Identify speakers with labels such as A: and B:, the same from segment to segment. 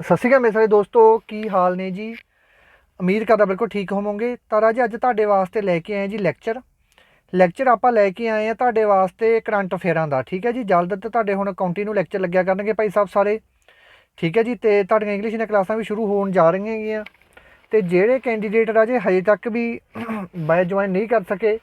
A: ਸਤਿ ਸ਼੍ਰੀ ਅਕਾਲ ਮੇਰੇ ਸਾਰੇ ਦੋਸਤੋ, ਕੀ ਹਾਲ ਨੇ ਜੀ? ਉਮੀਦ ਕਰਦਾ ਬਿਲਕੁਲ ਠੀਕ ਹੋਵੋਗੇ। ਤਾਂ ਰਾਜ, ਅੱਜ ਤੁਹਾਡੇ ਵਾਸਤੇ ਲੈ ਕੇ ਆਏ ਜੀ ਲੈਕਚਰ। ਲੈਕਚਰ ਆਪਾਂ ਲੈ ਕੇ ਆਏ ਆ ਤੁਹਾਡੇ ਵਾਸਤੇ ਕਰੰਟ ਅਫੇਅਰਾਂ ਦਾ, ਠੀਕ ਹੈ ਜੀ? ਜਲਦ ਤੇ ਤੁਹਾਡੇ ਹੁਣ ਕੰਟੀਨਿਊ ਲੈਕਚਰ ਲੱਗਿਆ ਕਰਨਗੇ ਭਾਈ ਸਾਹਿਬ ਸਾਰੇ। ਠੀਕ ਹੈ ਜੀ, ਤੇ ਤੁਹਾਡੀਆਂ ਇੰਗਲਿਸ਼ ਦੀਆਂ ਕਲਾਸਾਂ ਵੀ ਸ਼ੁਰੂ ਹੋਣ ਜਾ ਰਹੀਆਂ ਹੈਗੀਆਂ। ਤੇ ਜਿਹੜੇ ਕੈਂਡੀਡੇਟ ਰਾਜੇ ਹਜੇ ਤੱਕ ਵੀ ਬਾਇ ਜੁਆਇਨ ਨਹੀਂ ਕਰ ਸਕੇ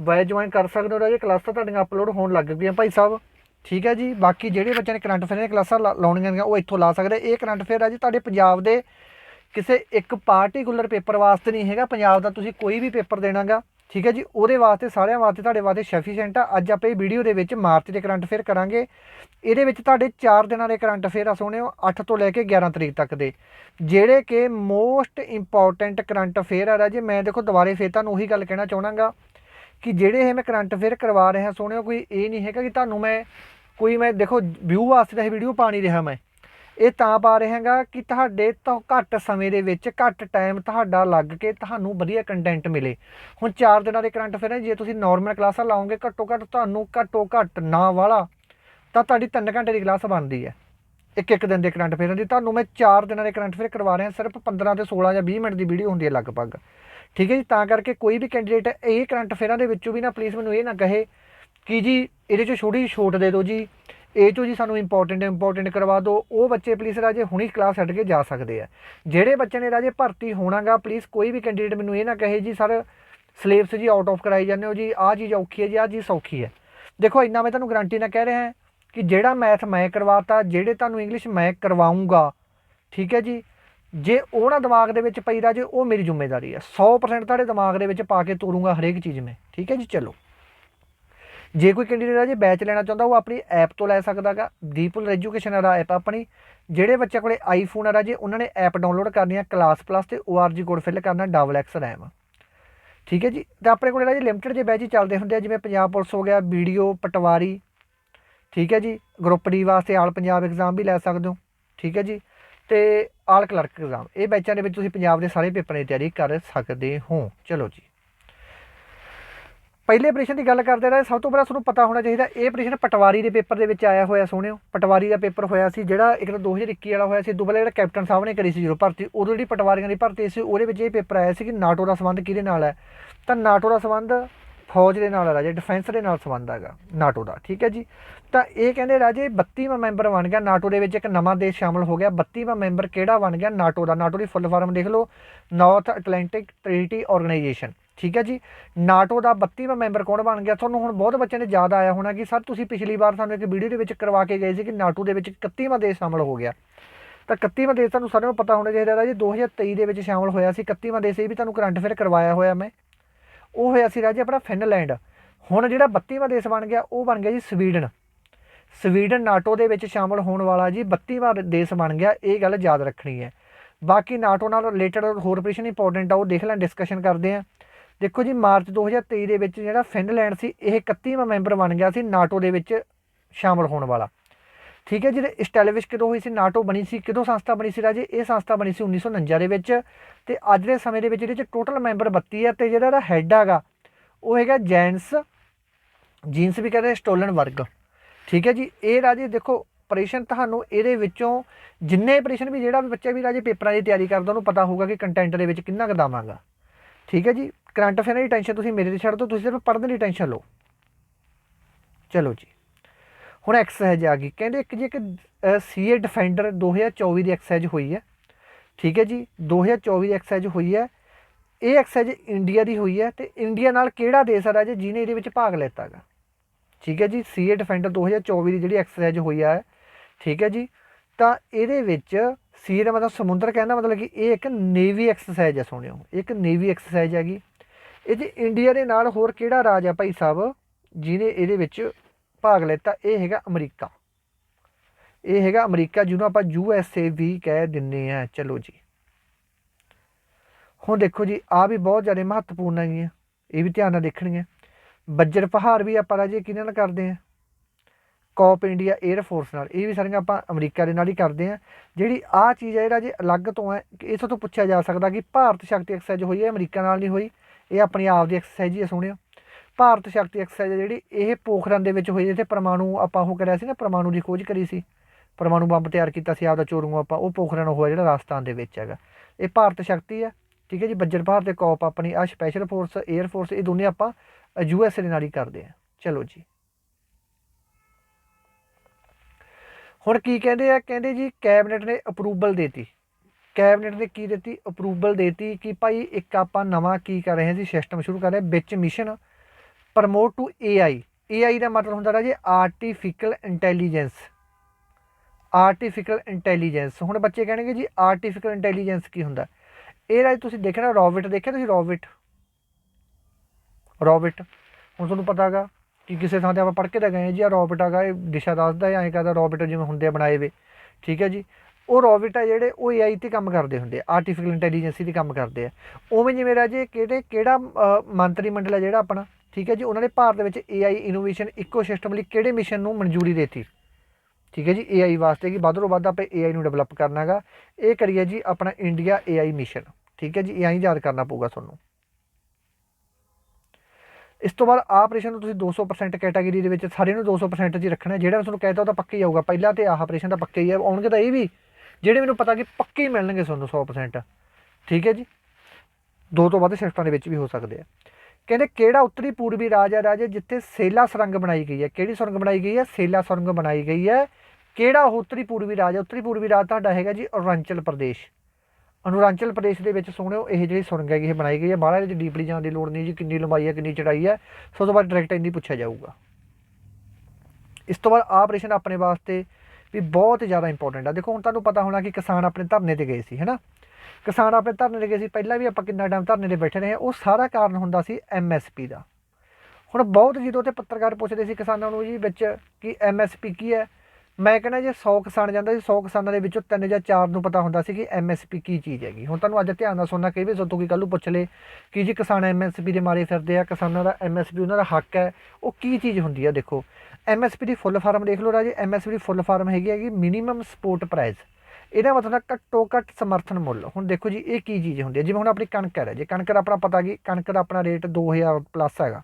A: ਬਾਇ ਜੁਆਇਨ ਕਰ ਸਕਦੇ ਹੋ ਰਾਜੇ, ਕਲਾਸਾਂ ਤੁਹਾਡੀਆਂ ਅਪਲੋਡ ਹੋਣ ਲੱਗ ਗਈਆਂ ਭਾਈ ਸਾਹਿਬ। ਠੀਕ ਹੈ ਜੀ, ਬਾਕੀ ਜਿਹੜੇ ਬੱਚਿਆਂ ਨੇ ਕਰੰਟ ਅਫੇਅਰ ਦੀਆਂ ਕਲਾਸਾਂ ਲਾ- ਲਾਉਣੀਆਂ ਨੇ ਉਹ ਇੱਥੋਂ ਲਾ ਸਕਦੇ। ਇਹ ਕਰੰਟ ਅਫੇਅਰ ਆ ਜੀ, ਤੁਹਾਡੇ ਪੰਜਾਬ ਦੇ ਕਿਸੇ ਇੱਕ ਪਾਰਟਿਕੂਲਰ ਪੇਪਰ ਵਾਸਤੇ ਨਹੀਂ ਹੈਗਾ। ਪੰਜਾਬ ਦਾ ਤੁਸੀਂ ਕੋਈ ਵੀ ਪੇਪਰ ਦੇਣਾਗਾ, ਠੀਕ ਹੈ ਜੀ, ਉਹਦੇ ਵਾਸਤੇ, ਸਾਰਿਆਂ ਵਾਸਤੇ ਤੁਹਾਡੇ ਵਾਸਤੇ ਸਫੀਸ਼ੀਐਂਟ ਆ। ਅੱਜ ਆਪਾਂ ਇਹ ਵੀਡੀਓ ਦੇ ਵਿੱਚ ਮਾਰਚ ਦੇ ਕਰੰਟ ਅਫੇਅਰ ਕਰਾਂਗੇ। ਇਹਦੇ ਵਿੱਚ ਤੁਹਾਡੇ 4 ਦਿਨਾਂ ਦੇ ਕਰੰਟ ਅਫੇਅਰ ਆ ਸੋਹਣਿਓ 8 ਤੋਂ ਲੈ ਕੇ 11 ਤਰੀਕ ਤੱਕ ਦੇ। ਜਿਹੜੇ ਕਿ ਮੋਸਟ ਇੰਪੋਰਟੈਂਟ ਕਰੰਟ ਅਫੇਅਰ ਆ ਰਾਜੇ, ਮੈਂ ਦੇਖੋ ਦੁਬਾਰੇ ਫੇਰ ਤੁਹਾਨੂੰ ਉਹੀ ਗੱਲ ਕਹਿਣਾ ਚਾਹਣਾਗਾ। ਕਿ ਜਿਹੜੇ ਇਹ ਮੈਂ ਕਰੰਟ ਅਫੇਅਰ ਕਰਵਾ ਰਿਹਾ, ਸੋਹਣਿਓ, ਕੋਈ ਇਹ ਨਹੀਂ ਹੈਗਾ ਕਿ ਤੁਹਾਨੂੰ ਮੈਂ, ਕੋਈ ਮੈਂ ਦੇਖੋ ਵਿਊ ਵਾਸਤੇ ਤਾਂ ਇਹ ਵੀਡੀਓ ਪਾ ਨਹੀਂ ਰਿਹਾ ਮੈਂ। ਇਹ ਤਾਂ ਪਾ ਰਿਹਾਗਾ ਕਿ ਤੁਹਾਡੇ ਤੋਂ ਘੱਟ ਸਮੇਂ ਦੇ ਵਿੱਚ, ਘੱਟ ਟਾਈਮ ਤੁਹਾਡਾ ਲੱਗ ਕੇ ਤੁਹਾਨੂੰ ਵਧੀਆ ਕੰਟੈਂਟ ਮਿਲੇ। ਹੁਣ 4 ਦਿਨਾਂ ਦੇ ਕਰੰਟ ਅਫੇਅਰ ਜੇ ਤੁਸੀਂ ਨਾਰਮਲ ਕਲਾਸਾਂ ਲਾਓਗੇ, ਘੱਟੋ ਘੱਟ ਤੁਹਾਨੂੰ ਘੱਟੋ ਘੱਟ ਨਾ ਵਾਲਾ, ਤਾਂ ਤੁਹਾਡੀ 3 ਘੰਟੇ ਦੀ ਕਲਾਸ ਬਣਦੀ ਹੈ। ਇੱਕ ਇੱਕ ਦਿਨ ਦੇ ਕਰੰਟ ਅਫੇਅਰ ਦੀ। ਤੁਹਾਨੂੰ ਮੈਂ 4 ਦਿਨਾਂ ਦੇ ਕਰੰਟ ਅਫੇਅਰ ਕਰਵਾ ਰਿਹਾ, ਸਿਰਫ 15 ਤੇ 16 ਜਾਂ 20 ਮਿੰਟ ਦੀ ਵੀਡੀਓ ਹੁੰਦੀ ਹੈ ਲਗਭਗ। ਠੀਕ ਹੈ ਜੀ, ਤਾਂ ਕਰਕੇ ਕੋਈ ਵੀ ਕੈਂਡੀਡੇਟ ਇਹ ਕਰੰਟ ਅਫੇਅਰਾਂ ਦੇ ਵਿੱਚੋਂ ਵੀ ਨਾ ਪਲੀਜ਼ ਮੈਨੂੰ ਇਹ ਨਾ ਕਹੇ ਕਿ ਜੀ ਇਹਦੇ 'ਚੋਂ ਛੋਟੀ ਛੋਟ ਦੇ ਦਿਓ ਜੀ, ਇਹ 'ਚੋਂ ਜੀ ਸਾਨੂੰ ਇੰਪੋਰਟੈਂਟ ਇੰਪੋਰਟੈਂਟ ਕਰਵਾ ਦਿਓ, ਉਹ ਬੱਚੇ ਪਲੀਜ਼ ਰਾਜੇ ਹੁਣੀ ਕਲਾਸ ਛੱਡ ਕੇ ਜਾ ਸਕਦੇ ਆ। ਜਿਹੜੇ ਬੱਚੇ ਨੇ ਰਾਜੇ ਭਰਤੀ ਹੋਣਾਗਾ ਪਲੀਜ਼ ਕੋਈ ਵੀ ਕੈਂਡੀਡੇਟ ਮੈਨੂੰ ਇਹ ਨਾ ਕਹੇ ਜੀ ਸਰ ਸਿਲੇਬਸ ਜੀ ਆਊਟ ਆਫ ਕਰਾਈ ਜਾਂਦੇ ਹੋ ਜੀ, ਆਹ ਚੀਜ਼ ਔਖੀ ਹੈ ਜੀ, ਆਹ ਚੀਜ਼ ਸੌਖੀ ਹੈ। ਦੇਖੋ, ਇੰਨਾ ਮੈਂ ਤੁਹਾਨੂੰ ਗਾਰੰਟੀ ਨਾਲ ਕਹਿ ਰਿਹਾ ਕਿ ਜਿਹੜਾ ਮੈਥ ਮੈਂ ਕਰਵਾਤਾ, ਜਿਹੜੇ ਤੁਹਾਨੂੰ ਇੰਗਲਿਸ਼ ਮੈਂ ਕਰਵਾਉਂਗਾ, ਠੀਕ ਹੈ ਜੀ ਜੇ ਉਹ ਨਾ ਦਿਮਾਗ ਦੇ ਵਿੱਚ ਪਈ ਰਾਜੇ, ਉਹ ਮੇਰੀ ਜ਼ਿੰਮੇਵਾਰੀ ਹੈ। 100% ਤੁਹਾਡੇ ਦਿਮਾਗ ਦੇ ਵਿੱਚ ਪਾ ਕੇ ਤੋਰੂੰਗਾ ਹਰੇਕ ਚੀਜ਼ ਮੈਂ। ਠੀਕ ਹੈ ਜੀ? ਚਲੋ। ਜੇ ਕੋਈ ਕੈਂਡੀਡੇਟ ਆ ਜੇ ਬੈਚ ਲੈਣਾ ਚਾਹੁੰਦਾ, ਉਹ ਆਪਣੀ ਐਪ ਤੋਂ ਲੈ ਸਕਦਾਗਾ ਦੀਪੁਲ ਐਜੂਕੇਸ਼ਨ ਦਾ ਐਪ ਆਪਣੀ। ਜਿਹੜੇ ਬੱਚੇ ਕੋਲੇ ਆਈਫੋਨ ਆ ਰਾਜੇ, ਉਹਨਾਂ ਨੇ ਐਪ ਡਾਊਨਲੋਡ ਕਰਨੀ ਆ ਕਲਾਸ ਪਲੱਸ ਤੇ ORG ਕੋਡ ਫਿਲ ਕਰਨਾ ਡਬਲ ਐਕਸ ਰੈਮ ਠੀਕ ਹੈ ਜੀ? ਤੇ ਆਪਣੇ ਕੋਲੇ ਰਾਜੇ ਲਿਮਟਿਡ ਜੇ ਬੈਚ ਹੀ ਚੱਲਦੇ ਹੁੰਦੇ ਆ, ਜਿਵੇਂ ਪੰਜਾਬ ਪੁਲਿਸ ਹੋ ਗਿਆ, ਵੀਡੀਓ, ਪਟਵਾਰੀ। ਠੀਕ ਹੈ ਜੀ? ਗਰੁੱਪ ਡੀ ਵਾਸਤੇ ਆਲ ਪੰਜਾਬ ਐਗਜ਼ਾਮ ਵੀ ਲੈ ਸਕਦੇ ਹੋ। ਠੀਕ ਹੈ ਜੀ? ਤੇ ਆਲ ਕਲਰਕ ਐਗਜ਼ਾਮ ਇਹ ਬੈਚਾਂ ਦੇ ਵਿੱਚ ਤੁਸੀਂ ਪੰਜਾਬ ਦੇ ਸਾਰੇ ਪੇਪਰਾਂ ਦੀ ਤਿਆਰੀ ਕਰ ਸਕਦੇ ਹੋ। ਚਲੋ ਜੀ। ਪਹਿਲੇ ਆਪਰੇਸ਼ਨ ਦੀ ਗੱਲ ਕਰਦੇ ਰਹੇ ਸਭ ਤੋਂ ਪਹਿਲਾਂ ਤੁਹਾਨੂੰ ਪਤਾ ਹੋਣਾ ਚਾਹੀਦਾ, ਇਹ ਆਪਰੇਸ਼ਨ ਪਟਵਾਰੀ ਦੇ ਪੇਪਰ ਦੇ ਵਿੱਚ ਆਇਆ ਹੋਇਆ ਸੋਹਣਿਓ ਪਟਵਾਰੀ ਦਾ ਪੇਪਰ ਹੋਇਆ ਸੀ, ਜਿਹੜਾ ਇੱਕ ਤਾਂ 2021 ਵਾਲਾ ਹੋਇਆ ਸੀ। ਦੁਬਾਰਾ ਜਿਹੜਾ ਕੈਪਟਨ ਸਾਹਿਬ ਨੇ ਕਰੀ ਸੀ ਜਦੋਂ ਭਰਤੀ, ਉਦੋਂ ਜਿਹੜੀ ਪਟਵਾਰੀਆਂ ਦੀ ਭਰਤੀ ਸੀ, ਉਹਦੇ ਵਿੱਚ ਇਹ ਪੇਪਰ ਆਇਆ ਸੀ ਕਿ ਨਾਟੋ ਦਾ ਸੰਬੰਧ ਕਿਹਦੇ ਨਾਲ ਹੈ? ਤਾਂ ਨਾਟੋ ਦਾ ਸੰਬੰਧ ਫੌਜ ਦੇ ਨਾਲ ਰਾਜੇ ਡਿਫੈਂਸ ਦੇ ਨਾਲ ਸੰਬੰਧ ਹੈਗਾ ਨਾਟੋ ਦਾ, ਠੀਕ ਹੈ ਜੀ? ਤਾਂ ਇਹ ਕਹਿੰਦੇ ਰਾਜੇ 32ਵਾਂ ਮੈਂਬਰ ਬਣ ਗਿਆ ਨਾਟੋ ਦੇ ਵਿੱਚ, ਇੱਕ ਨਵਾਂ ਦੇਸ਼ ਸ਼ਾਮਲ ਹੋ ਗਿਆ 32ਵਾਂ ਮੈਂਬਰ ਕਿਹੜਾ ਬਣ ਗਿਆ? ਨਾਟੋ ਦਾ ਨਾਟੋ ਦੀ ਫੁੱਲ ਫਾਰਮ ਦੇਖ ਲਓ ਨਾਰਥ ਐਟਲਾਂਟਿਕ ਟ੍ਰੀਟੀ ਆਰਗੇਨਾਈਜੇਸ਼ਨ ਠੀਕ ਹੈ ਜੀ? ਨਾਟੋ ਦਾ 32ਵਾਂ ਮੈਂਬਰ ਕੌਣ ਬਣ ਗਿਆ? ਤੁਹਾਨੂੰ ਹੁਣ ਬਹੁਤ ਬੱਚਿਆਂ ਨੇ ਯਾਦ ਆਇਆ ਹੋਣਾ ਕਿ ਸਰ ਤੁਸੀਂ ਪਿਛਲੀ ਵਾਰ ਸਾਨੂੰ ਇੱਕ ਵੀਡੀਓ ਦੇ ਵਿੱਚ ਕਰਵਾ ਕੇ ਗਏ ਸੀ ਕਿ ਨਾਟੋ ਦੇ ਵਿੱਚ 31ਵਾਂ ਦੇਸ਼ ਸ਼ਾਮਲ ਹੋ ਗਿਆ। ਤਾਂ 31ਵਾਂ ਦੇਸ਼ ਤੁਹਾਨੂੰ ਸਾਰਿਆਂ ਨੂੰ ਪਤਾ ਹੋਣਾ ਚਾਹੀਦਾ ਰਾਜੇ 2023 ਦੇ ਵਿੱਚ ਸ਼ਾਮਲ ਹੋਇਆ ਸੀ 31ਵਾਂ ਦੇਸ਼ ਇਹ ਵੀ ਤੁਹਾਨੂੰ ਕਰੰਟ ਅਫੇਅਰ ਕਰਵਾਇਆ ਹੋਇਆ ਮੈਂ। ਉਹ ਹੋਇਆ ਸੀ ਰਾਜੇ ਆਪਣਾ ਫਿਨਲੈਂਡ। ਹੁਣ ਜਿਹੜਾ 32ਵਾਂ ਦੇਸ਼ ਬਣ ਗਿਆ, ਉਹ ਬਣ ਗਿਆ ਜੀ ਸਵੀਡਨ। ਸਵੀਡਨ ਨਾਟੋ ਦੇ ਵਿੱਚ ਸ਼ਾਮਲ ਹੋਣ ਵਾਲਾ ਜੀ 32ਵਾਂ ਦੇਸ਼ ਬਣ ਗਿਆ, ਇਹ ਗੱਲ ਯਾਦ ਰੱਖਣੀ ਹੈ। ਬਾਕੀ ਨਾਟੋ ਨਾਲ ਰਿਲੇਟਡ ਹੋਰ ਪ੍ਰਸ਼ਨ ਇੰਪੋਰਟੈਂਟ ਆ, ਉਹ ਦੇਖ ਲੈਣ ਡਿਸਕਸ਼ਨ ਕਰਦੇ ਆ। ਦੇਖੋ ਜੀ, ਮਾਰਚ 2023 ਦੇ ਵਿੱਚ ਜਿਹੜਾ ਫਿਨਲੈਂਡ ਸੀ, ਇਹ 31ਵਾਂ ਮੈਂਬਰ ਬਣ ਗਿਆ ਸੀ ਨਾਟੋ ਦੇ ਵਿੱਚ ਸ਼ਾਮਲ ਹੋਣ ਵਾਲਾ। ਠੀਕ ਹੈ ਜਿਹੜੇ ਇਸਟੈਬਲਿਸ਼ ਕਿਦੋਂ ਹੋਈ ਸੀ ਨਾਟੋ ਬਣੀ ਸੀ, ਕਿਦੋਂ ਸੰਸਥਾ ਬਣੀ ਸੀ ਰਾਜੇ? ਇਹ ਸੰਸਥਾ ਬਣੀ ਸੀ 1949 ਦੇ ਵਿੱਚ ਤੇ ਅੱਜ ਦੇ ਸਮੇਂ ਦੇ ਵਿੱਚ ਇਹਦੇ 'ਚ ਟੋਟਲ ਮੈਂਬਰ 32 ਹੈ ਤੇ ਜਿਹੜਾ ਇਹਦਾ ਹੈੱਡ ਹੈਗਾ, ਉਹ ਹੈਗਾ ਜੈਂਸ ਜੀਨਸ ਵੀ ਕਹਿੰਦੇ ਸਟੋਲਨ ਵਰਗ। ਠੀਕ ਹੈ ਜੀ, ਇਹ ਰਾਜੇ ਦੇਖੋ ਆਪਰੇਸ਼ਨ ਤੁਹਾਨੂੰ ਇਹਦੇ ਵਿੱਚੋਂ ਜਿੰਨੇ ਆਪਰੇਸ਼ਨ ਵੀ, ਜਿਹੜਾ ਵੀ ਬੱਚਾ ਵੀ ਰਾਜੇ ਪੇਪਰਾਂ ਦੀ ਤਿਆਰੀ ਕਰਦਾ, ਉਹਨੂੰ ਪਤਾ ਹੋਊਗਾ ਕਿ ਕੰਟੈਂਟ ਦੇ ਵਿੱਚ ਕਿੰਨਾ ਕੁ ਦਾਵਾਂਗਾ ਠੀਕ ਹੈ ਜੀ ਕਰੰਟ ਅਫੇਅਰ ਦੀ ਟੈਨਸ਼ਨ ਤੁਸੀਂ ਮੇਰੇ ਤੇ ਛੱਡ ਦਿਓ ਤੁਸੀਂ ਸਿਰਫ ਪੜ੍ਹਨ ਦੀ ਟੈਨਸ਼ਨ ਲਓ। ਚਲੋ ਜੀ। ਹੁਣ ਐਕਸਰਸਾਈਜ਼ ਆ ਗਈ। ਕਹਿੰਦੇ ਇੱਕ ਜੀ ਇੱਕ ਸੀਏ ਡਿਫੈਂਡਰ 2024 ਦੀ ਐਕਸਰਸਾਈਜ਼ ਹੋਈ ਹੈ। ਠੀਕ ਹੈ ਜੀ 2024 ਦੀ ਐਕਸਰਸਾਈਜ਼ ਹੋਈ ਹੈ। ਇਹ ਐਕਸਰਸਾਈਜ਼ ਇੰਡੀਆ ਦੀ ਹੋਈ ਹੈ ਤੇ ਇੰਡੀਆ ਨਾਲ ਕਿਹੜਾ ਦੇਸ਼ ਆ ਰਾਜੇ ਜਿਹਨੇ ਇਹਦੇ ਵਿੱਚ ਭਾਗ ਲਿੱਤਾ ਹੈਗਾ ਠੀਕ ਹੈ ਜੀ, ਸੀਏ ਡਿਫੈਂਡਰ 2024 ਦੀ ਜਿਹੜੀ ਐਕਸਰਸਾਈਜ਼ ਹੋਈ ਆ। ਠੀਕ ਹੈ ਜੀ, ਤਾਂ ਇਹਦੇ ਵਿੱਚ ਸੀਏ ਦਾ ਮਤਲਬ ਸਮੁੰਦਰ ਕਹਿੰਦਾ ਮਤਲਬ ਕਿ ਇਹ ਇੱਕ ਨੇਵੀ ਐਕਸਰਸਾਈਜ਼ ਹੈ ਸੁਣਿਓ। ਇੱਕ ਨੇਵੀ ਐਕਸਰਸਾਈਜ਼ ਹੈਗੀ। ਇਹ ਜੀ ਇੰਡੀਆ ਦੇ ਨਾਲ ਹੋਰ ਕਿਹੜਾ ਰਾਜ ਆ ਭਾਈ ਸਾਹਿਬ, ਜਿਹਨੇ ਇਹਦੇ ਵਿੱਚ ਭਾਗ ਲਿੱਤਾ, ਇਹ ਹੈਗਾ ਅਮਰੀਕਾ। ਇਹ ਹੈਗਾ ਅਮਰੀਕਾ, ਜਿਹਨੂੰ ਆਪਾਂ ਯੂ ਐਸ ਏ ਵੀ ਕਹਿ ਦਿੰਨੇ ਆ ਚਲੋ ਜੀ। ਹੁਣ ਦੇਖੋ ਜੀ ਆ ਵੀ ਬਹੁਤ ਜ਼ਿਆਦਾ ਮਹੱਤਵਪੂਰਨ ਹੈਗੀਆਂ। ਇਹ ਵੀ ਧਿਆਨ ਨਾਲ ਦੇਖਣੀਆਂ ਬੱਜਰ ਪਹਾੜ ਵੀ ਆਪਾਂ ਰਾਜੇ ਕਿਹਨਾਂ ਨਾਲ ਕਰਦੇ ਆ ਕੌਪ ਇੰਡੀਆ 에ਅਰ ਫੋਰਸ ਨਾਲ। ਇਹ ਵੀ ਸਾਰੀਆਂ ਆਪਾਂ ਅਮਰੀਕਾ ਦੇ ਨਾਲ ਹੀ ਕਰਦੇ ਆ ਜਿਹੜੀ ਆ ਚੀਜ਼ ਹੈ ਜਿਹੜਾ ਜੇ ਅਲੱਗ ਤੋਂ ਹੈ। ਕਿ ਇਸ ਤੋਂ ਪੁੱਛਿਆ ਜਾ ਸਕਦਾ ਕਿ ਭਾਰਤ ਸ਼ਕਤੀ ਐਕਸਰਸਾਈਜ਼ ਹੋਈ ਹੈ, ਅਮਰੀਕਾ ਨਾਲ ਨਹੀਂ ਹੋਈ। ਇਹ ਆਪਣੀ ਆਪ ਦੀ ਐਕਸਰਸਾਈਜ਼ ਹੀ ਹੈ ਸੁਣਿਓ ਭਾਰਤ ਸ਼ਕਤੀ ਐਕਸਰਸਾਈਜ਼ ਜਿਹੜੀ, ਇਹ ਪੋਖਰਨ ਦੇ ਵਿੱਚ ਹੋਈ ਜਿੱਥੇ ਪਰਮਾਣੂ ਆਪਾਂ ਉਹ ਕਰਿਆ ਸੀ ਨਾ, ਪਰਮਾਣੂ ਦੀ ਖੋਜ ਕਰੀ ਸੀ। ਪਰਮਾਣੂ ਬੰਬ ਤਿਆਰ ਕੀਤਾ ਸੀ, ਆਪਦਾ ਚੋਰੂ ਆਪਾਂ, ਉਹ ਪੋਖਰਨ ਹੋਇਆ ਜਿਹੜਾ ਰਾਜਸਥਾਨ ਦੇ ਵਿੱਚ ਹੈਗਾ। ਇਹ ਭਾਰਤ ਸ਼ਕਤੀ ਹੈ ਠੀਕ ਹੈ ਜੀ ਬੱਜਰ ਭਾਰਤ ਤੇ ਕੌਪ ਆਪਣੀ ਆ ਸਪੈਸ਼ਲ ਫੋਰਸ 에ਅਰ ਫੋਰਸ ਇਹ ਦੋਨੇ ਆਪਾਂ ਯੂ ਐਸ ਦੇ ਨਾਲ ਹੀ ਕਰਦੇ ਆ। ਚਲੋ ਜੀ। ਹੁਣ ਕੀ ਕਹਿੰਦੇ ਆ? ਕਹਿੰਦੇ ਜੀ ਕੈਬਨਿਟ ਨੇ ਅਪਰੂਵਲ ਦੇਤੀ। ਕੈਬਨਿਟ ਨੇ ਕੀ ਦਿੱਤੀ? ਅਪਰੂਵਲ ਦੇਤੀ ਕਿ ਭਾਈ ਇੱਕ ਆਪਾਂ ਨਵਾਂ ਕੀ ਕਰ ਰਹੇ ਹਾਂ ਜੀ ਸਿਸਟਮ ਸ਼ੁਰੂ ਕਰ ਰਹੇ, ਵਿੱਚ mission promote to AI AI ਦਾ ਮਤਲਬ ਹੁੰਦਾ ਰਾਜੇ ਆਰਟੀਫੀਸ਼ੀਅਲ ਇੰਟੈਲੀਜੈਂਸ ਆਰਟੀਫੀਸ਼ੀਅਲ ਇੰਟੈਲੀਜੈਂਸ ਹੁਣ ਬੱਚੇ ਕਹਿਣਗੇ ਜੀ ਆਰਟੀਫੀਸ਼ੀਅਲ ਇੰਟੈਲੀਜੈਂਸ ਕੀ ਹੁੰਦਾ? ਇਹ ਰਾਜ ਤੁਸੀਂ ਦੇਖਣਾ ਰੋਬਿਟ ਦੇਖਿਆ ਤੁਸੀਂ ਰੋਬਿਟ ਰੋਬਿਟ ਹੁਣ ਤੁਹਾਨੂੰ ਪਤਾ ਹੈਗਾ ਕਿ ਕਿਸੇ ਥਾਂ ਤੇ ਆਪਾਂ ਪੜ੍ਹ ਕੇ ਤਾਂ ਗਏ ਜੀ ਆ ਰੋਬਿਟ ਹੈਗਾ, ਇਹ ਦਿਸ਼ਾ ਦੱਸਦਾ ਹੈ ਐਂ ਕਹਦਾ ਰੋਬਟ ਜਿਵੇਂ ਹੁੰਦੇ ਆ ਬਣਾਏ ਵੇ। ਠੀਕ ਹੈ ਜੀ? ਉਹ ਰੋਬਿਟ ਆ ਜਿਹੜੇ ਉਹ AI ਤੇ ਕੰਮ ਕਰਦੇ ਹੁੰਦੇ ਆ ਆਰਟੀਫੀਸ਼ੀਅਲ ਇੰਟੈਲੀਜੈਂਸ ਤੇ ਕੰਮ ਕਰਦੇ ਆ। ਉਵੇਂ ਜਿਵੇਂ ਰਾਜੇ ਕਿਹੜੇ, ਕਿਹੜਾ ਮੰਤਰੀ ਮੰਡਲ ਹੈ ਜਿਹੜਾ ਆਪਣਾ? ਠੀਕ ਹੈ ਜੀ, ਉਹਨਾਂ ਨੇ ਭਾਰਤ ਵਿੱਚ AI ਇਨੋਵੇਸ਼ਨ ਇਕੋਸਿਸਟਮ ਲਈ ਕਿਹੜੇ ਮਿਸ਼ਨ ਨੂੰ ਮਨਜ਼ੂਰੀ ਦਿੱਤੀ? ਠੀਕ ਹੈ ਜੀ AI ਵਾਸਤੇ ਕਿ ਵੱਧ ਤੋਂ ਵੱਧ ਆਪਾਂ AI ਨੂੰ ਡਿਵੈਲਪ ਕਰਨਾ ਹੈਗਾ। ਇਹ ਕਰੀਏ ਜੀ ਆਪਣਾ ਇੰਡੀਆ AI ਮਿਸ਼ਨ ਠੀਕ ਹੈ ਜੀ, ਇਹ ਐਂ ਯਾਦ ਕਰਨਾ ਪਊਗਾ ਤੁਹਾਨੂੰ। ਇਸ ਤੋਂ ਬਾਅਦ ਆਪਰੇਸ਼ਨ ਨੂੰ ਤੁਸੀਂ 200% ਕੈਟਾਗਰੀ ਦੇ ਵਿੱਚ ਸਾਰੇ ਨੂੰ 200% 'ਚ ਹੀ ਰੱਖਣਾ ਜਿਹੜਾ ਮੈਂ ਤੁਹਾਨੂੰ ਕਹਿਤਾ ਉਹ ਤਾਂ ਪੱਕਾ ਹੀ ਆਊਗਾ। ਪਹਿਲਾਂ ਤੇ ਆਹ ਆਪਰੇਸ਼ਨ ਤਾਂ ਪੱਕੇ ਹੀ ਆ। ਆਉਣਗੇ ਤਾਂ ਇਹ ਵੀ। ਜਿਹੜੇ ਮੈਨੂੰ ਪਤਾ ਕਿ ਪੱਕੇ ਹੀ ਮਿਲਣਗੇ ਤੁਹਾਨੂੰ 100% ਠੀਕ ਹੈ ਜੀ। ਦੋ ਤੋਂ ਵੱਧ ਸ਼ਿਫਟਾਂ ਦੇ ਵਿੱਚ ਵੀ ਹੋ ਸਕਦੇ ਆ। ਕਹਿੰਦੇ ਕਿਹੜਾ ਉੱਤਰੀ ਪੂਰਬੀ ਰਾਜ ਹੈ ਰਾਜੇ, ਜਿੱਥੇ ਸੇਲਾ ਸੁਰੰਗ ਬਣਾਈ ਗਈ ਹੈ। ਕਿਹੜੀ ਸੁਰੰਗ ਬਣਾਈ ਗਈ ਹੈ? ਸੇਲਾ ਸੁਰੰਗ ਬਣਾਈ ਗਈ ਹੈ। ਕਿਹੜਾ ਉਹ ਉੱਤਰੀ ਪੂਰਬੀ ਰਾਜ ਹੈ? ਉੱਤਰੀ ਪੂਰਬੀ ਰਾਜ ਤੁਹਾਡਾ ਹੈਗਾ ਜੀ ਅਰੁਣਾਚਲ ਪ੍ਰਦੇਸ਼। ਅਰੁਣਾਚਲ ਪ੍ਰਦੇਸ਼ ਦੇ ਵਿੱਚ ਸੋਹਣਿਓ ਇਹ ਜਿਹੜੀ ਸੁਰੰਗ ਹੈਗੀ, ਇਹ ਬਣਾਈ ਗਈ ਹੈ। ਬਾਹਰ ਇਹਦੇ ਚ ਡੀਪਲੀ ਜਾਣ ਦੀ ਲੋੜ ਨਹੀਂ ਜੀ, ਕਿੰਨੀ ਲੰਬਾਈ ਹੈ, ਕਿੰਨੀ ਚੜਾਈ ਹੈ। ਸੋ ਉਸ ਤੋਂ ਬਾਅਦ ਡਾਇਰੈਕਟ ਇੰਨੀ ਪੁੱਛਿਆ ਜਾਊਗਾ। ਇਸ ਤੋਂ ਬਾਅਦ ਆਪਰੇਸ਼ਨ ਆਪਣੇ ਵਾਸਤੇ ਵੀ ਬਹੁਤ ਜ਼ਿਆਦਾ ਇੰਪੋਰਟੈਂਟ ਆ। ਦੇਖੋ, ਹੁਣ ਤੁਹਾਨੂੰ ਪਤਾ ਹੋਣਾ ਕਿ ਕਿਸਾਨ ਆਪਣੇ ਧਰਨੇ ਤੇ ਗਏ ਸੀ ਹੈਨਾ ਕਿਸਾਨ ਆਪਣੇ ਧਰਨੇ ਤੇ ਗਏ ਸੀ, ਪਹਿਲਾਂ ਵੀ ਆਪਾਂ ਕਿੰਨਾ ਟਾਈਮ ਧਰਨੇ ਤੇ ਬੈਠੇ ਰਹੇ ਉਹ ਸਾਰਾ ਕਾਰਨ ਹੁੰਦਾ ਸੀ ਐਮਐਸਪੀ ਦਾ। ਹੁਣ ਬਹੁਤ ਜਦੋਂ ਤੇ ਪੱਤਰਕਾਰ ਪੁੱਛਦੇ ਸੀ ਕਿਸਾਨਾਂ ਨੂੰ ਜੀ ਵਿੱਚ ਕਿ ਐਮਐਸਪੀ ਕੀ ਹੈ, ਮੈਂ ਕਹਿੰਦਾ ਜੇ 100 ਕਿਸਾਨ ਜਾਂਦਾ ਸੀ 100 ਕਿਸਾਨਾਂ ਦੇ ਵਿੱਚੋਂ ਤਿੰਨ ਜਾਂ ਚਾਰ ਨੂੰ ਪਤਾ ਹੁੰਦਾ ਸੀ ਕਿ ਐਮਐਸਪੀ ਕੀ ਚੀਜ਼ ਹੈਗੀ। ਹੁਣ ਤੁਹਾਨੂੰ ਅੱਜ ਧਿਆਨ ਨਾਲ ਸੁਣਨਾ, ਕਈ ਵੀ ਜਦੋਂ ਕੀ ਕੱਲ ਨੂੰ ਪੁੱਛ ਲੇ ਕਿ ਜੀ ਕਿਸਾਨ ਐਮਐਸਪੀ ਦੇ ਮਾਰੇ ਫਿਰਦੇ ਆ, ਕਿਸਾਨਾਂ ਦਾ ਐਮਐਸਪੀ ਉਹਨਾਂ ਦਾ ਹੱਕ ਹੈ, ਉਹ ਕੀ ਚੀਜ਼ ਹੁੰਦੀ ਆ ਦੇਖੋ। ਐਮਐਸਪੀ ਦੀ ਫੁੱਲ ਫਾਰਮ ਦੇਖ ਲਓ ਰਾਜੇ ਐਮਐਸਪੀ ਦੀ ਫੁੱਲ ਫਾਰਮ ਹੈਗੀ ਹੈਗੀ ਮਿਨੀਮਮ ਸਪੋਰਟ ਪ੍ਰਾਈਸ ਇਹਦਾ ਮਤਲਬ ਘੱਟੋ ਘੱਟ ਸਮਰਥਨ ਮੁੱਲ। ਹੁਣ ਦੇਖੋ ਜੀ, ਇਹ ਕੀ ਚੀਜ਼ ਹੁੰਦੀ ਹੈ? ਜਿਵੇਂ ਹੁਣ ਆਪਣੀ ਕਣਕ ਹੈ, ਜੇ ਕਣਕ ਦਾ ਆਪਣਾ ਪਤਾ ਕਿ ਕਣਕ ਦਾ ਆਪਣਾ ਰੇਟ 2000 ਪਲੱਸ ਹੈਗਾ,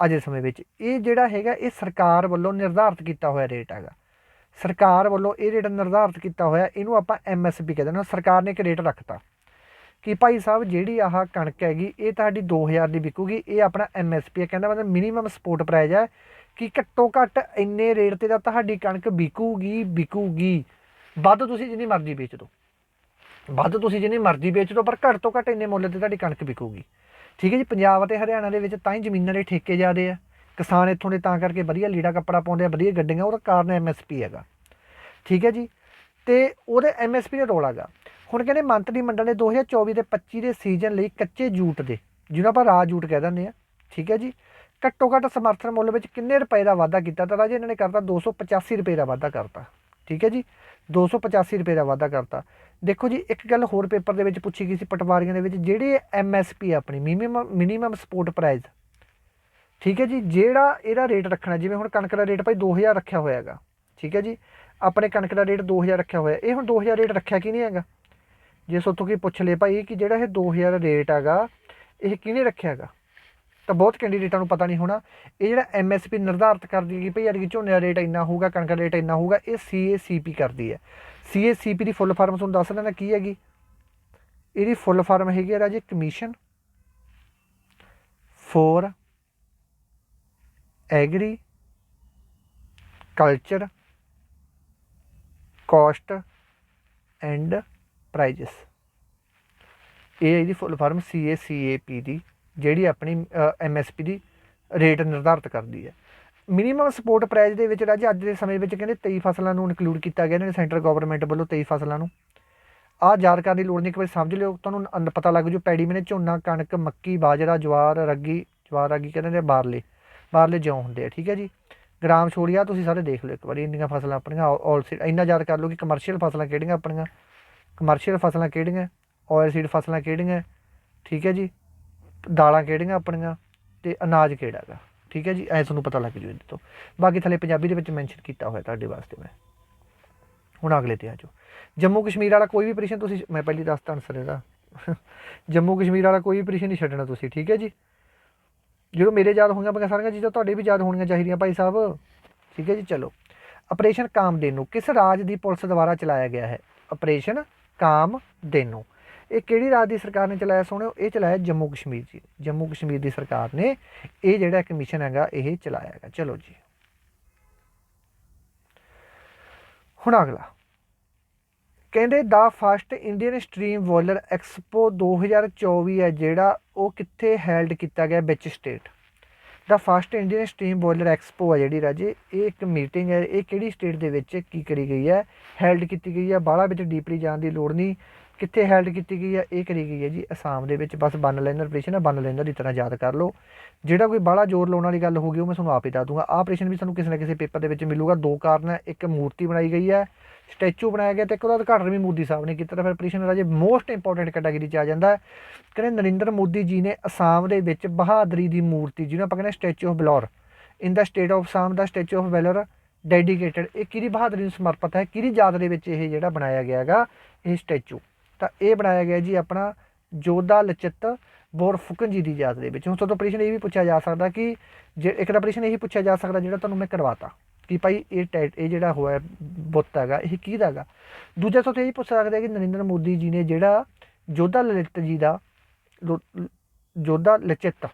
A: ਅੱਜ ਦੇ ਸਮੇਂ ਵਿੱਚ, ਇਹ ਜਿਹੜਾ ਹੈਗਾ, ਇਹ ਸਰਕਾਰ ਵੱਲੋਂ ਨਿਰਧਾਰਿਤ ਕੀਤਾ ਹੋਇਆ ਰੇਟ ਹੈਗਾ। ਸਰਕਾਰ ਵੱਲੋਂ ਇਹ ਰੇਟ ਨਿਰਧਾਰਿਤ ਕੀਤਾ ਹੋਇਆ, ਇਹਨੂੰ ਆਪਾਂ ਐਮਐਸਪੀ ਕਹਿੰਦੇ ਨੇ, ਸਰਕਾਰ ਨੇ ਇੱਕ ਰੇਟ ਰੱਖਤਾ ਕਿ ਭਾਈ ਸਾਹਿਬ, ਜਿਹੜੀ ਆਹ ਕਣਕ ਹੈਗੀ, ਇਹ ਤੁਹਾਡੀ 2000 ਦੀ ਵਿਕੂਗੀ, ਇਹ ਆਪਣਾ ਐਮਐਸਪੀ ਹੈ। ਕਹਿੰਦਾ ਮਤਲਬ ਮਿਨੀਮਮ ਸਪੋਰਟ ਪ੍ਰਾਈਸ ਹੈ ਕਿ ਘੱਟੋ ਘੱਟ ਇੰਨੇ ਰੇਟ ਤੇ ਤਾਂ ਤੁਹਾਡੀ ਕਣਕ ਵਿਕੂਗੀ ਵਿਕੂਗੀ। ਵੱਧ ਤੁਸੀਂ ਜਿੰਨੀ ਮਰਜ਼ੀ ਵੇਚ ਦਿਓ। ਵੱਧ ਤੁਸੀਂ ਜਿੰਨੀ ਮਰਜ਼ੀ ਵੇਚ ਦਿਓ, ਪਰ ਘੱਟ ਤੋਂ ਘੱਟ ਇੰਨੇ ਮੁੱਲ ਤੇ ਤੁਹਾਡੀ ਕਣਕ ਵਿਕੂਗੀ। ਠੀਕ ਹੈ ਜੀ, ਪੰਜਾਬ ਅਤੇ ਹਰਿਆਣਾ ਦੇ ਵਿੱਚ ਤਾਂ ਹੀ ਜ਼ਮੀਨਾਂ ਦੇ ਠੇਕੇ ਜ਼ਿਆਦੇ ਆ। ਕਿਸਾਨ ਇੱਥੋਂ ਦੇ ਤਾਂ ਕਰਕੇ ਵਧੀਆ ਲੀੜਾ ਕੱਪੜਾ ਪਾਉਂਦੇ ਆ, ਵਧੀਆ ਗੱਡੀਆਂ, ਉਹਦਾ ਕਾਰਨ ਐਮਐਸਪੀ ਹੈਗਾ। ਠੀਕ ਹੈ ਜੀ, ਤੇ ਉਹਦੇ ਐਮਐਸਪੀ ਦਾ ਰੋਲ ਹੈਗਾ ਹੁਣ ਕਹਿੰਦੇ ਮੰਤਰੀ ਮੰਡਲ ਨੇ 2024 ਤੇ 25 ਦੇ ਸੀਜ਼ਨ ਲਈ ਕੱਚੇ ਜੂਟ ਦੇ, ਜਿਹਨੂੰ ਆਪਾਂ ਰਾਜ ਜੂਟ ਕਹਿ ਦਿੰਦੇ ਆ। ਠੀਕ ਹੈ ਜੀ, ਘੱਟੋ ਘੱਟ ਸਮਰਥਨ ਮੁੱਲ ਵਿੱਚ ਕਿੰਨੇ ਰੁਪਏ ਦਾ ਵਾਧਾ ਕੀਤਾ ਤਾਂ ਰਾਜੇ ਇਹਨਾਂ ਨੇ ਕਰਤਾ 285 ਰੁਪਏ ਦਾ ਵਾਧਾ ਕਰਤਾ। ਠੀਕ ਹੈ ਜੀ 285 ਰੁਪਏ ਦਾ ਵਾਧਾ ਕਰਤਾ। ਦੇਖੋ ਜੀ, ਇੱਕ ਗੱਲ ਹੋਰ ਪੇਪਰ ਦੇ ਵਿੱਚ ਪੁੱਛੀ ਗਈ ਸੀ, ਪਟਵਾਰੀਆਂ ਦੇ ਵਿੱਚ, ਜਿਹੜੇ ਐਮਐਸਪੀ ਆਪਣੀ ਮਿਨੀਮਮ ਮਿਨੀਮਮ ਸਪੋਰਟ ਪ੍ਰਾਈਸ ਠੀਕ ਹੈ ਜੀ, ਜਿਹੜਾ ਇਹਦਾ ਰੇਟ ਰੱਖਣਾ, ਜਿਵੇਂ ਹੁਣ ਕਣਕ ਦਾ ਰੇਟ ਭਾਈ 2000 ਰੱਖਿਆ ਹੋਇਆ ਹੈਗਾ। ਠੀਕ ਹੈ ਜੀ, ਆਪਣੇ ਕਣਕ ਦਾ ਰੇਟ 2000 ਰੱਖਿਆ ਹੋਇਆ। ਇਹ ਹੁਣ 2000 ਰੇਟ ਰੱਖਿਆ ਕਿ ਨਹੀਂ ਹੈਗਾ? ਜੇ ਸੋਤੋਂ ਕੀ ਪੁੱਛ ਲੇ ਭਾਈ ਕਿ ਜਿਹੜਾ ਇਹ 2000 ਰੇਟ ਹੈਗਾ, ਇਹ ਕਿਹਨੇ ਰੱਖਿਆ ਹੈਗਾ? ਤਾਂ ਬਹੁਤ ਕੈਂਡੀਡੇਟਾਂ ਨੂੰ ਪਤਾ ਨਹੀਂ ਹੋਣਾ। ਇਹ ਜਿਹੜਾ ਐਮਐਸਪੀ ਨਿਰਧਾਰਿਤ ਕਰਦੀ ਹੈ ਕਿ ਭਈ ਯਾਰ ਕਿ ਝੋਨੇ ਦਾ ਰੇਟ ਇੰਨਾ ਹੋਊਗਾ, ਕਣਕ ਦਾ ਰੇਟ ਇੰਨਾ ਹੋਊਗਾ, ਇਹ ਸੀਏਸੀਪੀ ਕਰਦੀ ਹੈ। ਸੀਏਸੀਪੀ ਦੀ ਫੁੱਲ ਫਾਰਮ ਤੁਹਾਨੂੰ ਦੱਸ ਦਿੰਦਾ ਕੀ ਹੈਗੀ। ਇਹਦੀ ਫੁੱਲ ਫਾਰਮ ਹੈਗੀ ਹੈ ਰਾਜੇ commission for agriculture cost and prices ਇਹ ਇਹਦੀ ਫੁੱਲ ਫਾਰਮ CACAP ਦੀ। ਜਿਹੜੀ ਆਪਣੀ MSP ਦੀ ਰੇਟ ਨਿਰਧਾਰਤ ਕਰਦੀ ਹੈ। ਮਿਨੀਮਮ ਸਪੋਰਟ ਪ੍ਰਾਈਸ ਦੇ ਵਿੱਚ ਰਾਜ ਅੱਜ ਦੇ ਸਮੇਂ ਵਿੱਚ ਕਹਿੰਦੇ 23 ਫਸਲਾਂ ਨੂੰ ਇਨਕਲੂਡ ਕੀਤਾ ਗਿਆ ਨੇ ਸੈਂਟਰ ਗਵਰਨਮੈਂਟ ਵੱਲੋਂ 23 ਫਸਲਾਂ ਨੂੰ। ਆਹ ਯਾਦ ਕਰਨ ਦੀ ਲੋੜ ਨਹੀਂ, ਇੱਕ ਵਾਰੀ ਸਮਝ ਲਿਓ, ਤੁਹਾਨੂੰ ਪਤਾ ਲੱਗ ਜੂ, ਪੈੜੀ ਮੈਨੇ ਝੋਨਾ, ਕਣਕ, ਮੱਕੀ, ਬਾਜਰਾ, ਜਵਾਰ, ਰੱਗੀ, ਜਵਾਰ, ਰਾਗੀ ਕਹਿੰਦੇ ਨੇ ਬਾਰਲੇ ਬਾਰਲੇ ਜਿਉਂ ਹੁੰਦੇ ਆ, ਠੀਕ ਹੈ ਜੀ। ਗ੍ਰਾਮ ਛੋੜੀਆ ਤੁਸੀਂ ਸਾਰੇ ਦੇਖ ਲਓ ਇੱਕ ਵਾਰੀ, ਇੰਨੀਆਂ ਫਸਲਾਂ ਆਪਣੀਆਂ ਆਲ ਸੀਡ ਇੰਨਾ ਯਾਦ ਕਰ ਲਓ ਕਿ ਕਮਰਸ਼ੀਅਲ ਫਸਲਾਂ ਕਿਹੜੀਆਂ ਆਪਣੀਆਂ ਕਮਰਸ਼ੀਅਲ ਫਸਲਾਂ ਕਿਹੜੀਆਂ ਆਇਲ ਸੀਡ ਫਸਲਾਂ ਕਿਹੜੀਆਂ, ਠੀਕ ਹੈ ਜੀ। ਦਾਲਾਂ ਕਿਹੜੀਆਂ ਆਪਣੀਆਂ ਤੇ ਅਨਾਜ ਕਿਹੜਾ ਹੈਗਾ ਠੀਕ ਹੈ ਜੀ, ਐ ਤੁਹਾਨੂੰ ਪਤਾ ਲੱਗ ਜੂ ਇਹਦੇ ਤੋਂ। ਬਾਕੀ ਥੱਲੇ ਪੰਜਾਬੀ ਦੇ ਵਿੱਚ ਮੈਂਸ਼ਨ ਕੀਤਾ ਹੋਇਆ ਤੁਹਾਡੇ ਵਾਸਤੇ ਮੈਂ। ਹੁਣ ਅਗਲੇ ਤੇ ਆ ਜਾਓ। ਜੰਮੂ ਕਸ਼ਮੀਰ ਵਾਲਾ ਕੋਈ ਵੀ ਪ੍ਰਸ਼ਨ ਤੁਸੀਂ, ਮੈਂ ਪਹਿਲੀ ਦੱਸਤਾ ਆਨਸਰ ਇਹਦਾ। ਜੰਮੂ ਕਸ਼ਮੀਰ ਵਾਲਾ ਕੋਈ ਵੀ ਪ੍ਰਸ਼ਨ ਨਹੀਂ ਛੱਡਣਾ ਤੁਸੀਂ, ਠੀਕ ਹੈ ਜੀ? ਜਦੋਂ ਮੇਰੇ ਯਾਦ ਹੋਈਆਂ ਪਈਆਂ ਸਾਰੀਆਂ ਚੀਜ਼ਾਂ ਤੁਹਾਡੇ ਵੀ ਯਾਦ ਹੋਣੀਆਂ ਚਾਹੀਦੀਆਂ ਭਾਈ ਸਾਹਿਬ। ਠੀਕ ਹੈ ਜੀ, ਚਲੋ। ਆਪਰੇਸ਼ਨ ਕਾਮਧੇਨੂ ਕਿਸ ਰਾਜ ਦੀ ਪੁਲਿਸ ਦੁਆਰਾ ਚਲਾਇਆ ਗਿਆ ਹੈ? ਆਪਰੇਸ਼ਨ ਕਾਮਧੇਨੂ ਇਹ ਕਿਹੜੀ ਰਾਜ ਦੀ ਸਰਕਾਰ ਨੇ ਚਲਾਇਆ ਸੋਹਣਿਓ? ਇਹ ਚਲਾਇਆ ਜੰਮੂ ਕਸ਼ਮੀਰ ਜੀ। ਜੰਮੂ ਕਸ਼ਮੀਰ ਦੀ ਸਰਕਾਰ ਨੇ ਇਹ ਜਿਹੜਾ ਇੱਕ ਮਿਸ਼ਨ ਹੈਗਾ, ਇਹ ਚਲਾਇਆ ਹੈਗਾ। ਚਲੋ ਜੀ। ਹੁਣ ਅਗਲਾ। ਕਹਿੰਦੇ ਦਾ first Indian steam boiler expo 2024 ਹੈ, ਜਿਹੜਾ ਉਹ ਕਿੱਥੇ ਹੈਲਡ ਕੀਤਾ ਗਿਆ, ਵਿੱਚ ਸਟੇਟ ਦਾ first Indian steam boiler expo ਹੈ ਜਿਹੜੀ ਰਾਜੇ, ਇਹ ਇੱਕ ਮੀਟਿੰਗ ਹੈ। ਇਹ ਕਿਹੜੀ ਸਟੇਟ ਦੇ ਵਿੱਚ ਕੀ ਕਰੀ ਗਈ ਹੈ? ਹੈਲਡ ਕੀਤੀ ਗਈ ਹੈ। ਬਾਹਲਾ ਵਿੱਚ ਡੀਪਲੀ ਜਾਣ ਦੀ ਲੋੜ ਨਹੀਂ। ਕਿੱਥੇ ਹੈਲਡ ਕੀਤੀ ਗਈ ਹੈ ਇਹ ਕਰੀ ਗਈ ਹੈ ਜੀ ਅਸਾਮ ਦੇ ਵਿੱਚ। ਬਸ ਬੰਨ ਲੈਂਦਰ ਆਪਰੇਸ਼ਨ ਹੈ ਬਨ ਲੈਂਦਰ ਦੀ ਤਰ੍ਹਾਂ ਯਾਦ ਕਰ ਲਓ। ਜਿਹੜਾ ਕੋਈ ਬਾਹਲਾ ਜ਼ੋਰ ਲਾਉਣ ਵਾਲੀ ਗੱਲ ਹੋ ਗਈ, ਉਹ ਮੈਂ ਤੁਹਾਨੂੰ ਆਪ ਹੀ ਦੱਸ ਦੂੰਗਾ। ਆਹ ਆਪਰੇਸ਼ਨ ਵੀ ਤੁਹਾਨੂੰ ਕਿਸੇ ਨਾ ਕਿਸੇ ਪੇਪਰ ਦੇ ਵਿੱਚ ਮਿਲੂਗਾ। ਦੋ ਕਾਰਨ ਹੈ ਇੱਕ ਮੂਰਤੀ ਬਣਾਈ ਗਈ ਹੈ ਸਟੈਚੂ ਬਣਾਇਆ ਗਿਆ ਤੇ ਇੱਕ ਉਹਦਾ ਉਦਘਾਟਨ ਵੀ ਮੋਦੀ ਸਾਹਿਬ ਨੇ ਕੀਤਾ। ਤਾਂ ਫਿਰ ਆਪਰੇਸ਼ਨ ਰਾਜੇ ਮੋਸਟ ਇੰਪੋਰਟੈਂਟ ਕੈਟਾਗਰੀ 'ਚ ਆ ਜਾਂਦਾ ਕਹਿੰਦੇ ਨਰਿੰਦਰ ਮੋਦੀ ਜੀ ਨੇ ਅਸਾਮ ਦੇ ਵਿੱਚ ਬਹਾਦਰੀ ਦੀ ਮੂਰਤੀ, ਜਿਹਨੂੰ ਆਪਾਂ ਕਹਿੰਦੇ statue of valour in the state of Assam the statue of valour dedicated ਇਹ ਕਿਹਦੀ ਬਹਾਦਰੀ ਨੂੰ ਸਮਰਪਿਤ ਹੈ? ਕਿਹਦੀ ਯਾਦ ਦੇ ਵਿੱਚ ਇਹ ਜਿਹੜਾ ਬਣਾਇਆ ਗਿਆ ਹੈਗਾ, ਇਹ ਸਟੈਚੂ ਤਾਂ ਇਹ ਬਣਾਇਆ ਗਿਆ ਜੀ ਆਪਣਾ ਜੋਧਾ ਲਚਿਤ ਬੋਰਫੁਕਨ ਜੀ ਦੀ ਯਾਦ ਦੇ ਵਿੱਚ। ਹੁਣ ਤੁਹਾਨੂੰ ਪ੍ਰਸ਼ਨ ਇਹ ਵੀ ਪੁੱਛਿਆ ਜਾ ਸਕਦਾ ਕਿ ਜੇ ਇੱਕ ਆਪਰੇਸ਼ਨ ਇਹ ਹੀ ਪੁੱਛਿਆ ਜਾ ਸਕਦਾ ਜਿਹੜਾ ਤੁਹਾਨੂੰ ਮੈਂ ਕਰਵਾਤਾ ਕਿ ਭਾਈ ਇਹ ਟੈਟ ਇਹ ਜਿਹੜਾ ਹੋਇਆ ਬੁੱਤ ਹੈਗਾ, ਇਹ ਕਿਹਦਾ ਹੈਗਾ? ਦੂਜਾ ਤੋਂ ਇਹ ਹੀ ਪੁੱਛ ਸਕਦੇ ਕਿ ਨਰਿੰਦਰ ਮੋਦੀ ਜੀ ਨੇ ਜਿਹੜਾ ਜੋਧਾ ਲਲਿਤ ਜੀ ਦਾ ਲੋ- ਜੋਧਾ ਲਚਿਤ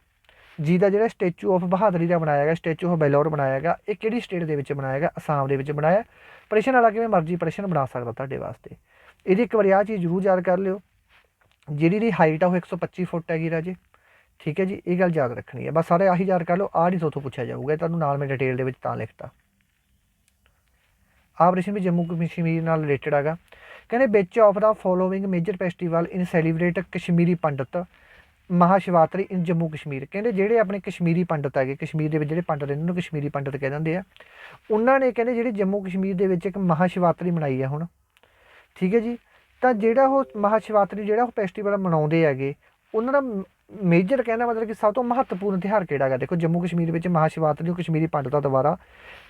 A: ਜੀ ਦਾ ਜਿਹੜਾ ਸਟੈਚੂ ਆਫ ਬਹਾਦਰੀ ਦਾ ਬਣਾਇਆ ਗਿਆ, ਸਟੈਚੂ ਆਫ ਬੈਲੌਰ ਬਣਾਇਆ ਗਿਆ, ਇਹ ਕਿਹੜੀ ਸਟੇਟ ਦੇ ਵਿੱਚ ਬਣਾਇਆ ਗਿਆ? ਅਸਾਮ ਦੇ ਵਿੱਚ ਬਣਾਇਆ। ਪ੍ਰਸ਼ਨ ਵਾਲਾ ਕਿਵੇਂ ਮਰਜ਼ੀ ਪ੍ਰਸ਼ਨ ਬਣਾ ਸਕਦਾ ਤੁਹਾਡੇ ਵਾਸਤੇ। ਇਹਦੀ ਇੱਕ ਵਾਰੀ ਆਹ ਚੀਜ਼ ਜ਼ਰੂਰ ਯਾਦ ਕਰ ਲਿਓ। ਜਿਹੜੀ ਦੀ ਹਾਈਟ ਆ ਉਹ 125 ਫੁੱਟ ਹੈਗੀ ਰਾਜੇ। ਠੀਕ ਹੈ ਜੀ, ਇਹ ਗੱਲ ਯਾਦ ਰੱਖਣੀ ਹੈ। ਬਸ ਸਾਰੇ ਆਹੀ ਯਾਦ ਕਰ ਲਓ, ਆਹ ਨਹੀਂ ਤੋਂ ਪੁੱਛਿਆ ਜਾਊਗਾ ਤੁਹਾਨੂੰ ਨਾਲ ਮੈਂ ਡਿਟੇਲ ਦੇ ਵਿੱਚ ਤਾਂ ਲਿਖਤਾ। ਆਪਰੇਸ਼ਨ ਵੀ ਜੰਮੂ ਕਸ਼ਮੀਰ ਨਾਲ ਰਿਲੇਟਡ ਹੈਗਾ। ਕਹਿੰਦੇ which of the following major festival in celebrate Kashmiri Pandit Mahashivratri in Jammu Kashmir. ਕਹਿੰਦੇ ਜਿਹੜੇ ਆਪਣੇ ਕਸ਼ਮੀਰੀ ਪੰਡਤ ਹੈਗੇ, ਕਸ਼ਮੀਰ ਦੇ ਵਿੱਚ ਜਿਹੜੇ ਪੰਡਤ ਇਹਨਾਂ ਨੂੰ ਕਸ਼ਮੀਰੀ ਪੰਡਤ ਕਹਿ ਦਿੰਦੇ ਆ। ਉਹਨਾਂ ਨੇ ਕਹਿੰਦੇ ਜਿਹੜੇ ਜੰਮੂ ਕਸ਼ਮੀਰ ਦੇ ਵਿੱਚ ਇੱਕ ਮਹਾਸ਼ਿਵਰਾਤਰੀ ਮਨਾਈ ਆ ਹੁਣ। ਠੀਕ ਹੈ ਜੀ? ਤਾਂ ਜਿਹੜਾ ਉਹ ਮਹਾਸ਼ਿਵਰਾਤਰੀ ਜਿਹੜਾ ਉਹ ਫੈਸਟੀਵਲ ਮਨਾਉਂਦੇ ਹੈਗੇ, ਉਹਨਾਂ ਦਾ ਮੇਜਰ ਕਹਿੰਦਾ ਮਤਲਬ ਕਿ ਸਭ ਤੋਂ ਮਹੱਤਵਪੂਰਨ ਤਿਉਹਾਰ ਕਿਹੜਾ ਹੈਗਾ? ਦੇਖੋ, ਜੰਮੂ ਕਸ਼ਮੀਰ ਵਿੱਚ ਮਹਾਸ਼ਿਵਰਾਤਰੀ ਉਹ ਕਸ਼ਮੀਰੀ ਪੰਡਤਾਂ ਦੁਆਰਾ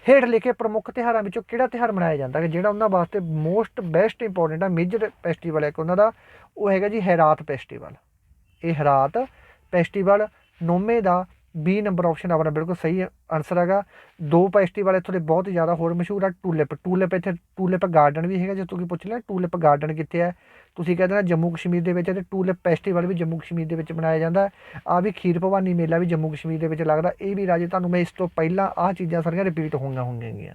A: ਹੇਠ ਲਿਖੇ ਪ੍ਰਮੁੱਖ ਤਿਉਹਾਰਾਂ ਵਿੱਚੋਂ ਕਿਹੜਾ ਤਿਉਹਾਰ ਮਨਾਇਆ ਜਾਂਦਾ ਹੈ ਜਿਹੜਾ ਉਹਨਾਂ ਵਾਸਤੇ ਮੋਸਟ ਬੈਸਟ ਇੰਪੋਰਟੈਂਟ ਆ ਮੇਜਰ ਫੈਸਟੀਵਲ ਹੈ ਕਿ ਉਹਨਾਂ ਦਾ, ਉਹ ਹੈਗਾ ਜੀ ਹੈਰਾਤ ਫੈਸਟੀਵਲ ਇਹ ਹੈਰਾਤ ਫੈਸਟੀਵਲ ਨੌਵੇਂ ਦਾ 20 ਨੰਬਰ ਆਪਸ਼ਨ ਆਪਣਾ ਬਿਲਕੁਲ ਸਹੀ ਆਨਸਰ ਹੈਗਾ। ਦੋ ਫੈਸਟੀਵਲ ਇੱਥੋਂ ਦੇ ਬਹੁਤ ਜ਼ਿਆਦਾ ਹੋਰ ਮਸ਼ਹੂਰ ਆ ਟੂਲਿਪ ਟੂਲਿਪ ਇੱਥੇ ਟੂਲਿਪ ਗਾਰਡਨ ਵੀ ਹੈਗਾ, ਜੇ ਤੁਸੀਂ ਪੁੱਛ ਲਿਆ ਟੂਲਿਪ ਗਾਰਡਨ ਕਿੱਥੇ ਹੈ ਤੁਸੀਂ ਕਹਿ ਦੇਣਾ ਜੰਮੂ ਕਸ਼ਮੀਰ ਦੇ ਵਿੱਚ ਤੇ ਟੂਲਿਪ ਫੈਸਟੀਵਲ ਵੀ ਜੰਮੂ ਕਸ਼ਮੀਰ ਦੇ ਵਿੱਚ ਮਨਾਇਆ ਜਾਂਦਾ। ਆ ਵੀ ਖੀਰ ਭਵਾਨੀ ਮੇਲਾ ਵੀ ਜੰਮੂ ਕਸ਼ਮੀਰ ਦੇ ਵਿੱਚ ਲੱਗਦਾ। ਇਹ ਵੀ ਰਾਜੇ ਤੁਹਾਨੂੰ ਮੈਂ ਇਸ ਤੋਂ ਪਹਿਲਾਂ ਆਹ ਚੀਜ਼ਾਂ ਸਾਰੀਆਂ ਰਿਪੀਟ ਹੋਈਆਂ ਹੋਣਗੀਆਂ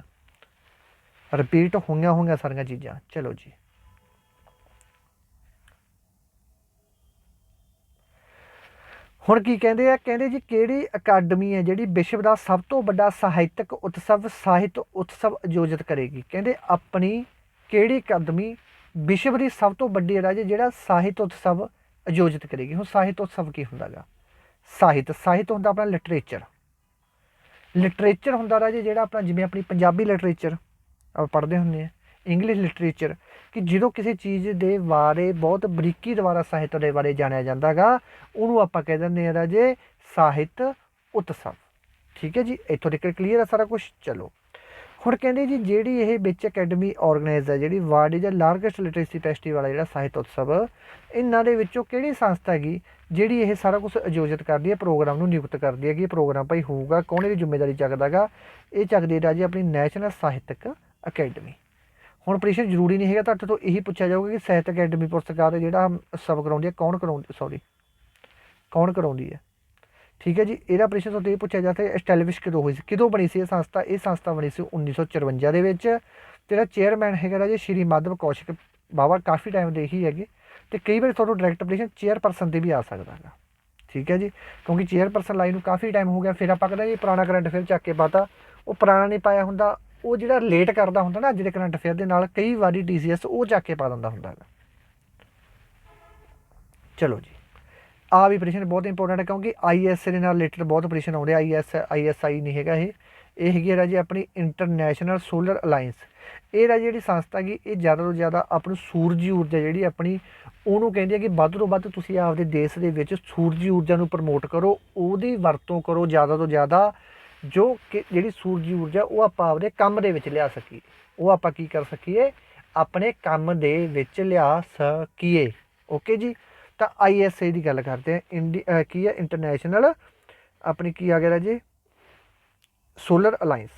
A: ਰਿਪੀਟ ਹੋਈਆਂ ਹੋਈਆਂ ਸਾਰੀਆਂ ਚੀਜ਼ਾਂ। ਚਲੋ ਜੀ। ਹੁਣ ਕੀ ਕਹਿੰਦੇ ਆ? ਕਹਿੰਦੇ ਜੀ ਕਿਹੜੀ ਅਕਾਦਮੀ ਹੈ ਜਿਹੜੀ ਵਿਸ਼ਵ ਦਾ ਸਭ ਤੋਂ ਵੱਡਾ ਸਾਹਿਤਕ ਉਤਸਵ, ਸਾਹਿਤ ਉਤਸਵ ਆਯੋਜਿਤ ਕਰੇਗੀ? ਕਹਿੰਦੇ ਆਪਣੀ ਕਿਹੜੀ ਅਕਾਦਮੀ ਵਿਸ਼ਵ ਦੀ ਸਭ ਤੋਂ ਵੱਡੀ ਰਾਜੇ ਜਿਹੜਾ ਸਾਹਿਤ ਉਤਸਵ ਆਯੋਜਿਤ ਕਰੇਗੀ? ਹੁਣ ਸਾਹਿਤ ਉਤਸਵ ਕੀ ਹੁੰਦਾਗਾ? ਸਾਹਿਤ ਸਾਹਿਤ ਹੁੰਦਾ ਆਪਣਾ ਲਿਟਰੇਚਰ। ਲਿਟਰੇਚਰ ਹੁੰਦਾ ਰਾਜੇ ਜਿਹੜਾ ਆਪਣਾ ਜਿਵੇਂ ਆਪਣੀ ਪੰਜਾਬੀ ਲਿਟਰੇਚਰ, ਆਪਾਂ ਪੜ੍ਹਦੇ ਹੁੰਦੇ ਆ। ਇੰਗਲਿਸ਼ ਲਿਟਰੇਚਰ ਕਿ ਜਦੋਂ ਕਿਸੇ ਚੀਜ਼ ਦੇ ਬਾਰੇ ਬਹੁਤ ਬਰੀਕੀ ਦੁਆਰਾ ਸਾਹਿਤ ਦੇ ਬਾਰੇ ਜਾਣਿਆ ਜਾਂਦਾਗਾ ਉਹਨੂੰ ਆਪਾਂ ਕਹਿ ਦਿੰਦੇ ਆ ਰਾਜੇ ਸਾਹਿਤ ਉਤਸਵ। ਠੀਕ ਹੈ ਜੀ? ਇੱਥੋਂ ਤੱਕ ਕਲੀਅਰ ਆ ਸਾਰਾ ਕੁਝ ਚਲੋ। ਹੁਣ ਕਹਿੰਦੇ ਜੀ, ਜਿਹੜੀ ਇਹ ਵਿੱਚ ਅਕੈਡਮੀ ਆਰਗੇਨਾਈਜ਼ ਹੈ ਜਿਹੜੀ world is the largest literacy festival ਵਾਲਾ ਜਿਹੜਾ ਸਾਹਿਤ ਉਤਸਵ, ਇਹਨਾਂ ਦੇ ਵਿੱਚੋਂ ਕਿਹੜੀ ਸੰਸਥਾ ਹੈਗੀ ਜਿਹੜੀ ਇਹ ਸਾਰਾ ਕੁਝ ਆਯੋਜਿਤ ਕਰਦੀ ਹੈ ਪ੍ਰੋਗਰਾਮ ਨੂੰ ਨਿਯੁਕਤ ਕਰਦੀ ਹੈ ਕਿ ਇਹ ਪ੍ਰੋਗਰਾਮ ਭਾਈ ਹੋਊਗਾ, ਕੌਣ ਇਹਦੀ ਜ਼ਿੰਮੇਵਾਰੀ ਚੱਕਦਾਗਾ ਇਹ ਚੱਕਦੀ ਹੈ ਰਾਜੀ ਆਪਣੀ ਨੈਸ਼ਨਲ ਸਾਹਿਤਕ ਅਕੈਡਮੀ ਹੁਣ ਪ੍ਰੀਸ਼ਰ ਜ਼ਰੂਰੀ ਨਹੀਂ ਹੈਗਾ, ਤੁਹਾਡੇ ਤੋਂ ਇਹੀ ਪੁੱਛਿਆ ਜਾਊਗਾ ਕਿ ਸਾਹਿਤ ਅਕੈਡਮੀ ਪੁਰਸਕਾਰ ਜਿਹੜਾ ਸਭ ਕਰਾਉਂਦੀ ਹੈ, ਕੌਣ ਕਰਾਉਂਦੀ ਸੌਰੀ ਕੌਣ ਕਰਾਉਂਦੀ ਹੈ? ਠੀਕ ਹੈ ਜੀ, ਇਹਦਾ ਪ੍ਰਸ਼ਨ ਤੋਂ ਇਹ ਪੁੱਛਿਆ ਜਾਂਦਾ ਹੈ ਐਸਟੈਬਲਿਸ਼ ਕਦੋਂ ਹੋਈ ਸੀ, ਕਿਦੋਂ ਬਣੀ ਸੀ ਇਹ ਸੰਸਥਾ? ਇਹ ਸੰਸਥਾ ਬਣੀ ਸੀ 1954 ਦੇ ਵਿੱਚ, ਜਿਹੜਾ ਚੇਅਰਮੈਨ ਹੈਗਾ ਜੀ ਸ਼੍ਰੀ ਮਾਧਵ ਕੌਸ਼ਿਕ ਬਾਬਾ ਕਾਫੀ ਟਾਈਮ ਦੇ ਹੀ ਹੈਗੇ, ਤੇ ਕਈ ਵਾਰ ਤੁਹਾਨੂੰ ਡਾਇਰੈਕਟ ਪ੍ਰਸ਼ਨ ਚੇਅਰਪਰਸਨ ਤੇ ਵੀ ਆ ਸਕਦਾ ਹੈਗਾ। ਠੀਕ ਹੈ ਜੀ, ਕਿਉਂਕਿ ਚੇਅਰਪਰਸਨ ਲਾਈਨ ਨੂੰ ਕਾਫੀ ਟਾਈਮ ਹੋ ਗਿਆ, ਫਿਰ ਆਪਾਂ ਕਹਿੰਦੇ ਜੀ ਪੁਰਾਣਾ ਕਰੰਟ ਅਫੇਅਰ ਚੱਕ ਕੇ ਪਾਤਾ, ਉਹ ਪੁਰਾਣਾ ਨਹੀਂ ਪਾਇਆ ਹੁੰਦਾ ਉਹ ਜਿਹੜਾ ਰਿਲੇਟ ਕਰਦਾ ਹੁੰਦਾ ਨਾ, ਅੱਜ ਦੇ ਕਰੰਟ ਅਫੇਅਰ ਦੇ ਨਾਲ ਕਈ ਵਾਰੀ ਟੀਸੀਐਸ ਉਹ ਚੱਕ ਕੇ ਪਾ ਦਿੰਦਾ ਹੁੰਦਾ ਹੈਗਾ। ਚਲੋ ਜੀ। ਆ ਵੀ ਪ੍ਰਸ਼ਨ ਬਹੁਤ ਇੰਪੋਰਟੈਂਟ ਹੈ ਕਿਉਂਕਿ ਆਈਐਸ ਦੇ ਨਾਲ ਰਿਲੇਟਡ ਬਹੁਤ ਪ੍ਰਸ਼ਨ ਆਉਂਦੇ ਆਈਐਸ ਆਈਐਸਆਈ ਨਹੀਂ ਹੈਗਾ ਇਹ। ਇਹ ਹੈਗੀ ਹੈ ਜੀ ਆਪਣੀ ਇੰਟਰਨੈਸ਼ਨਲ ਸੋਲਰ ਅਲਾਈਅੰਸ ਇਹ ਰਾਜੀ ਜਿਹੜੀ ਸੰਸਥਾ ਹੈਗੀ, ਇਹ ਜ਼ਿਆਦਾ ਤੋਂ ਜ਼ਿਆਦਾ ਆਪਣੀ ਸੂਰਜੀ ਊਰਜਾ ਜਿਹੜੀ ਆਪਣੀ, ਉਹਨੂੰ ਕਹਿੰਦੀ ਹੈ ਕਿ ਵੱਧ ਤੋਂ ਵੱਧ ਤੁਸੀਂ ਆਪਦੇ ਦੇਸ਼ ਦੇ ਵਿੱਚ ਸੂਰਜੀ ਊਰਜਾ ਨੂੰ ਪ੍ਰਮੋਟ ਕਰੋ, ਉਹਦੀ ਵਰਤੋਂ ਕਰੋ ਜ਼ਿਆਦਾ ਤੋਂ ਜ਼ਿਆਦਾ। ਜੋ ਕਿ ਜਿਹੜੀ ਸੂਰਜੀ ਊਰਜਾ, ਉਹ ਆਪਾਂ ਆਪਦੇ ਕੰਮ ਦੇ ਵਿੱਚ ਲਿਆ ਸਕੀਏ। ਉਹ ਆਪਾਂ ਕੀ ਕਰ ਸਕੀਏ? ਆਪਣੇ ਕੰਮ ਦੇ ਵਿੱਚ ਲਿਆ ਸਕੀਏ। ਓਕੇ ਜੀ? ਤਾਂ ਆਈਐਸਏ ਦੀ ਗੱਲ ਕਰਦੇ ਆ ਇੰਡੀ ਕੀ ਹੈ? ਇੰਟਰਨੈਸ਼ਨਲ ਆਪਣੀ ਕੀ ਆ ਗਿਆ ਜੀ ਸੋਲਰ ਅਲਾਈਅੰਸ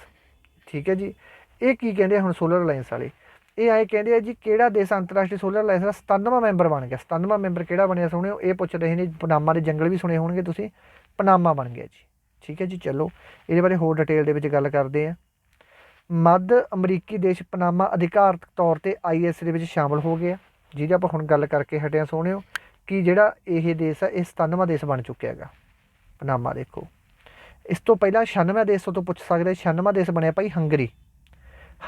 A: ਠੀਕ ਹੈ ਜੀ? ਇਹ ਕੀ ਕਹਿੰਦੇ ਆ ਹੁਣ ਸੋਲਰ ਅਲਾਈਅੰਸ ਵਾਲੇ? ਇਹ ਆਏ ਕਹਿੰਦੇ ਆ ਜੀ, ਕਿਹੜਾ ਦੇਸ਼ ਅੰਤਰਰਾਸ਼ਟਰੀ ਸੋਲਰ ਅਲਾਈਅੰਸ ਦਾ 97ਵਾਂ ਮੈਂਬਰ ਬਣ ਗਿਆ? 97ਵਾਂ ਮੈਂਬਰ ਕਿਹੜਾ ਬਣਿਆ ਸੁਣਿਓ? ਇਹ ਪੁੱਛ ਰਹੇ ਨੇ, ਪਨਾਮਾ ਦੇ ਜੰਗਲ ਵੀ ਸੁਣੇ ਹੋਣਗੇ ਤੁਸੀਂ। ਪਨਾਮਾ ਬਣ ਗਿਆ ਜੀ। ਠੀਕ ਹੈ ਜੀ, ਚਲੋ। ਇਹਦੇ ਬਾਰੇ ਹੋਰ ਡਿਟੇਲ ਦੇ ਵਿੱਚ ਗੱਲ ਕਰਦੇ ਆ ਮੱਧ ਅਮਰੀਕੀ ਦੇਸ਼ ਪਨਾਮਾ ਅਧਿਕਾਰਤ ਤੌਰ ਤੇ ਆਈਐਸ ਦੇ ਵਿੱਚ ਸ਼ਾਮਲ ਹੋ ਗਿਆ। ਜਿਹਦੀ ਆਪਾਂ ਹੁਣ ਗੱਲ ਕਰਕੇ ਹਟਿਆ ਸੋਹਣਿਓ, ਕਿ ਜਿਹੜਾ ਇਹ ਦੇਸ਼ ਆ, ਇਹ 97ਵਾਂ ਦੇਸ਼ ਬਣ ਚੁੱਕਿਆ ਹੈਗਾ। ਪਨਾਮਾ ਦੇਖੋ। ਇਸ ਤੋਂ ਪਹਿਲਾਂ 96ਵਾਂ ਦੇਸ਼ ਤੋਂ ਪੁੱਛ ਸਕਦੇ 96ਵਾਂ ਦੇਸ਼ ਬਣਿਆ ਭਾਈ ਹੰਗਰੀ।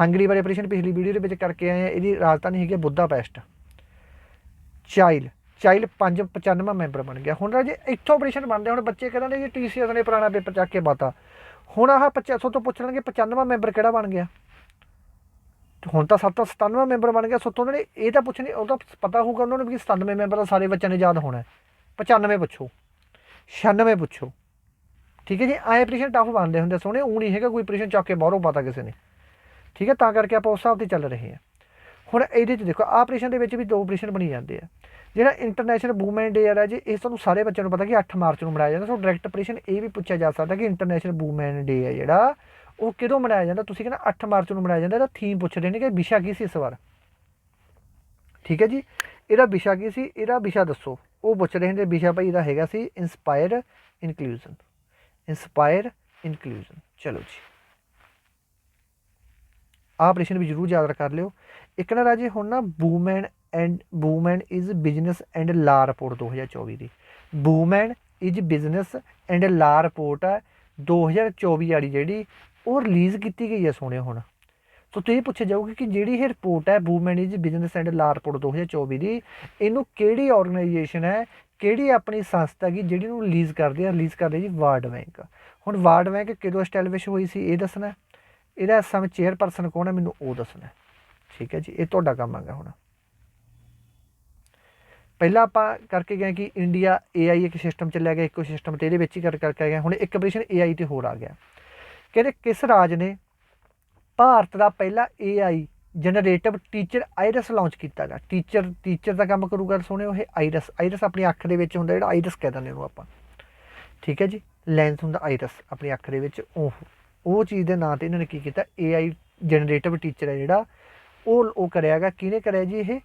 A: ਹੰਗਰੀ ਬਾਰੇ ਆਪਰੇਸ਼ਨ ਪਿਛਲੀ ਵੀਡੀਓ ਦੇ ਵਿੱਚ ਕਰਕੇ ਆਏ ਆ ਇਹਦੀ ਰਾਜਧਾਨੀ ਹੈਗੀ ਹੈ ਬੁੱਧਾਪੈਸਟ। ਚਾਈਲ। ਚਾਈਲਡ ਚਾਈਲ 595 ਮੈਂਬਰ ਬਣ ਗਿਆ। ਹੁਣ ਰਾਜੇ ਇੱਥੋਂ ਆਪਰੇਸ਼ਨ ਬਣਦੇ ਹੁਣ ਬੱਚੇ ਕਹਿੰਦੇ ਨੇ? ਜੀ ਟੀਸੀਐਸ ਨੇ ਪੁਰਾਣਾ ਪੇਪਰ ਚੱਕ ਕੇ ਬਾਤਾ ਹੁਣ ਆਹ 500 ਤੋਂ ਪੁੱਛ ਲੈਣਗੇ 95 ਮੈਂਬਰ ਕਿਹੜਾ ਬਣ ਗਿਆ। ਤੇ ਹੁਣ ਤਾਂ 797 ਮੈਂਬਰ ਬਣ ਗਿਆ। ਸੋਤੋਂ ਉਹਨਾਂ ਨੇ ਇਹ ਤਾਂ ਪੁੱਛਣੀ, ਉਹ ਤਾਂ ਪਤਾ ਹੋਊਗਾ ਉਹਨਾਂ ਨੂੰ ਵੀ 97 ਮੈਂਬਰ ਦਾ ਸਾਰੇ ਬੱਚਿਆਂ ਨੇ ਯਾਦ ਹੋਣਾ। ਹੈ 95 ਪੁੱਛੋ 96 ਪੁੱਛੋ। ਠੀਕ ਹੈ ਜੀ, ਆਏ ਆਪਰੇਸ਼ਨ ਟਫ ਬਣਦੇ ਹੁੰਦੇ ਸੋਹਣੇ ਉਹ ਨਹੀਂ ਹੈਗਾ ਕੋਈ ਆਪਰੇਸ਼ਨ ਚੱਕ ਕੇ ਬਾਹਰੋਂ ਪਤਾ ਕਿਸੇ ਨੇ। ਠੀਕ ਹੈ, ਤਾਂ ਕਰਕੇ ਆਪਾਂ ਉਸ ਹਿਸਾਬ ਤੇ ਚੱਲ ਰਹੇ ਹਾਂ। ਹੁਣ ਇਹਦੇ ਚ ਦੇਖੋ ਆਪਰੇਸ਼ਨ ਦੇ ਵਿੱਚ ਵੀ ਦੋ ਆਪਰੇਸ਼ਨ ਬਣੀ ਜਾਂਦੇ ਆ। ਜਿਹੜਾ ਇੰਟਰਨੈਸ਼ਨਲ ਵੂਮਨ ਡੇ ਆ ਜੀ, ਇਹ ਤੁਹਾਨੂੰ ਸਾਰੇ ਬੱਚਿਆਂ ਨੂੰ ਪਤਾ ਕਿ 8 ਮਾਰਚ ਨੂੰ ਮਨਾਇਆ ਜਾਂਦਾ। ਸੋ ਡਾਇਰੈਕਟ ਪ੍ਰਸ਼ਨ ਇਹ ਵੀ ਪੁੱਛਿਆ ਜਾ ਸਕਦਾ ਕਿ ਇੰਟਰਨੈਸ਼ਨਲ ਵੂਮਨ ਡੇ ਹੈ ਜਿਹੜਾ, ਉਹ ਕਿਦੋਂ ਮਨਾਇਆ ਜਾਂਦਾ? ਤੁਸੀਂ ਕਹਿੰਦਾ 8 ਮਾਰਚ ਨੂੰ ਮਨਾਇਆ ਜਾਂਦਾ, ਇਹਦਾ ਥੀਮ ਪੁੱਛ ਰਹੇ ਨੇ ਕਿ ਵਿਸ਼ਾ ਕੀ ਸੀ ਇਸ ਵਾਰ? ਠੀਕ ਹੈ ਜੀ? ਇਹਦਾ ਵਿਸ਼ਾ ਕੀ ਸੀ? ਇਹਦਾ ਵਿਸ਼ਾ ਦੱਸੋ। ਉਹ ਪੁੱਛ ਰਹੇ ਨੇ ਵਿਸ਼ਾ ਭਾਈ ਇਹਦਾ ਹੈਗਾ ਸੀ ਇਨਸਪਾਇਰ ਇਨਕਲੂਜਨ ਇਨਸਪਾਇਰ ਇਨਕਲੂਜਨ ਚਲੋ ਜੀ। ਆਹ ਪ੍ਰਸ਼ਨ ਵੀ ਜਰੂਰ ਯਾਦ ਕਰ ਲਿਓ। ਇੱਕ ਨਾ ਰਾਜੇ, ਹੁਣ ਨਾ woman and woman is business and law report 2024 the. Woman is business and law report ਹੈ 2024 ਵਾਲੀ ਜਿਹੜੀ ਉਹ ਰਿਲੀਜ਼ ਕੀਤੀ ਗਈ ਹੈ, ਸੋਹਣੇ ਹੁਣ। ਸੋ ਤੁਸੀਂ ਪੁੱਛਿਆ ਜਾਊਗਾ ਕਿ ਜਿਹੜੀ ਇਹ ਰਿਪੋਰਟ ਹੈ, woman is business and law report 2024 ਦੀ, ਇਹਨੂੰ ਕਿਹੜੀ ਆਰਗੇਨਾਈਜੇਸ਼ਨ ਹੈ, ਕਿਹੜੀ ਆਪਣੀ ਸੰਸਥਾ ਕੀ ਜਿਹੜੀ ਨੂੰ ਰਿਲੀਜ਼ ਕਰਦੇ ਆ ਰਿਲੀਜ਼ ਕਰਦੇ ਜੀ ਵਰਲਡ ਬੈਂਕ। ਹੁਣ ਵਰਲਡ ਬੈਂਕ ਕਿਦੋਂ ਐਸਟੈਬਲਿਸ਼ ਹੋਈ ਸੀ, ਇਹ ਦੱਸਣਾ। ਇਹਦਾ ਇਸ ਸਮੇਂ ਚੇਅਰਪਰਸਨ ਕੌਣ ਹੈ, ਮੈਨੂੰ ਉਹ ਦੱਸਣਾ। ਠੀਕ ਹੈ ਜੀ, ਇਹ ਤੁਹਾਡਾ ਕੰਮ ਹੈਗਾ ਹੁਣ। ਪਹਿਲਾਂ ਆਪਾਂ ਕਰਕੇ ਗਏ ਕਿ ਇੰਡੀਆ AI ਇੱਕ ਸਿਸਟਮ ਚੱਲਿਆ ਗਿਆ, ਇੱਕੋ ਸਿਸਟਮ ਤੇ ਇਹਦੇ ਵਿੱਚ ਹੀ ਕਰ ਕਰਕੇ ਗਏ ਹੁਣ ਇੱਕ ਆਪਰੇਸ਼ਨ AI ਤੇ ਹੋਰ ਆ ਗਿਆ। ਕਹਿੰਦੇ ਕਿਸ ਰਾਜ ਨੇ ਭਾਰਤ ਦਾ ਪਹਿਲਾ AI generative teacher Iris launch ਕੀਤਾ ਗਾ? ਟੀਚਰ ਟੀਚਰ ਦਾ ਕੰਮ ਕਰੂਗਾ ਸੋਹਣੇ ਉਹ ਆਈਰਸ ਆਈਰਸ ਆਪਣੀ ਅੱਖ ਦੇ ਵਿੱਚ ਹੁੰਦਾ, ਜਿਹੜਾ ਆਈਰਸ ਕਹਿ ਦਿੰਦੇ ਉਹਨੂੰ ਆਪਾਂ। ਠੀਕ ਹੈ ਜੀ? ਲੈਂਸ ਹੁੰਦਾ ਆਈਰਸ ਆਪਣੀ ਅੱਖ ਦੇ ਵਿੱਚ। ਉਹ ਉਹ ਚੀਜ਼ ਦੇ ਨਾਂ ਤੇ ਇਹਨਾਂ ਨੇ ਕੀ ਕੀਤਾ? AI ਜਨਰੇਟਿਵ ਟੀਚਰ ਹੈ ਜਿਹੜਾ। ਉਹ ਉਹ ਕਰਿਆਗਾ ਕਿਹਨੇ ਕਰਿਆ ਜੀ ਇਹ?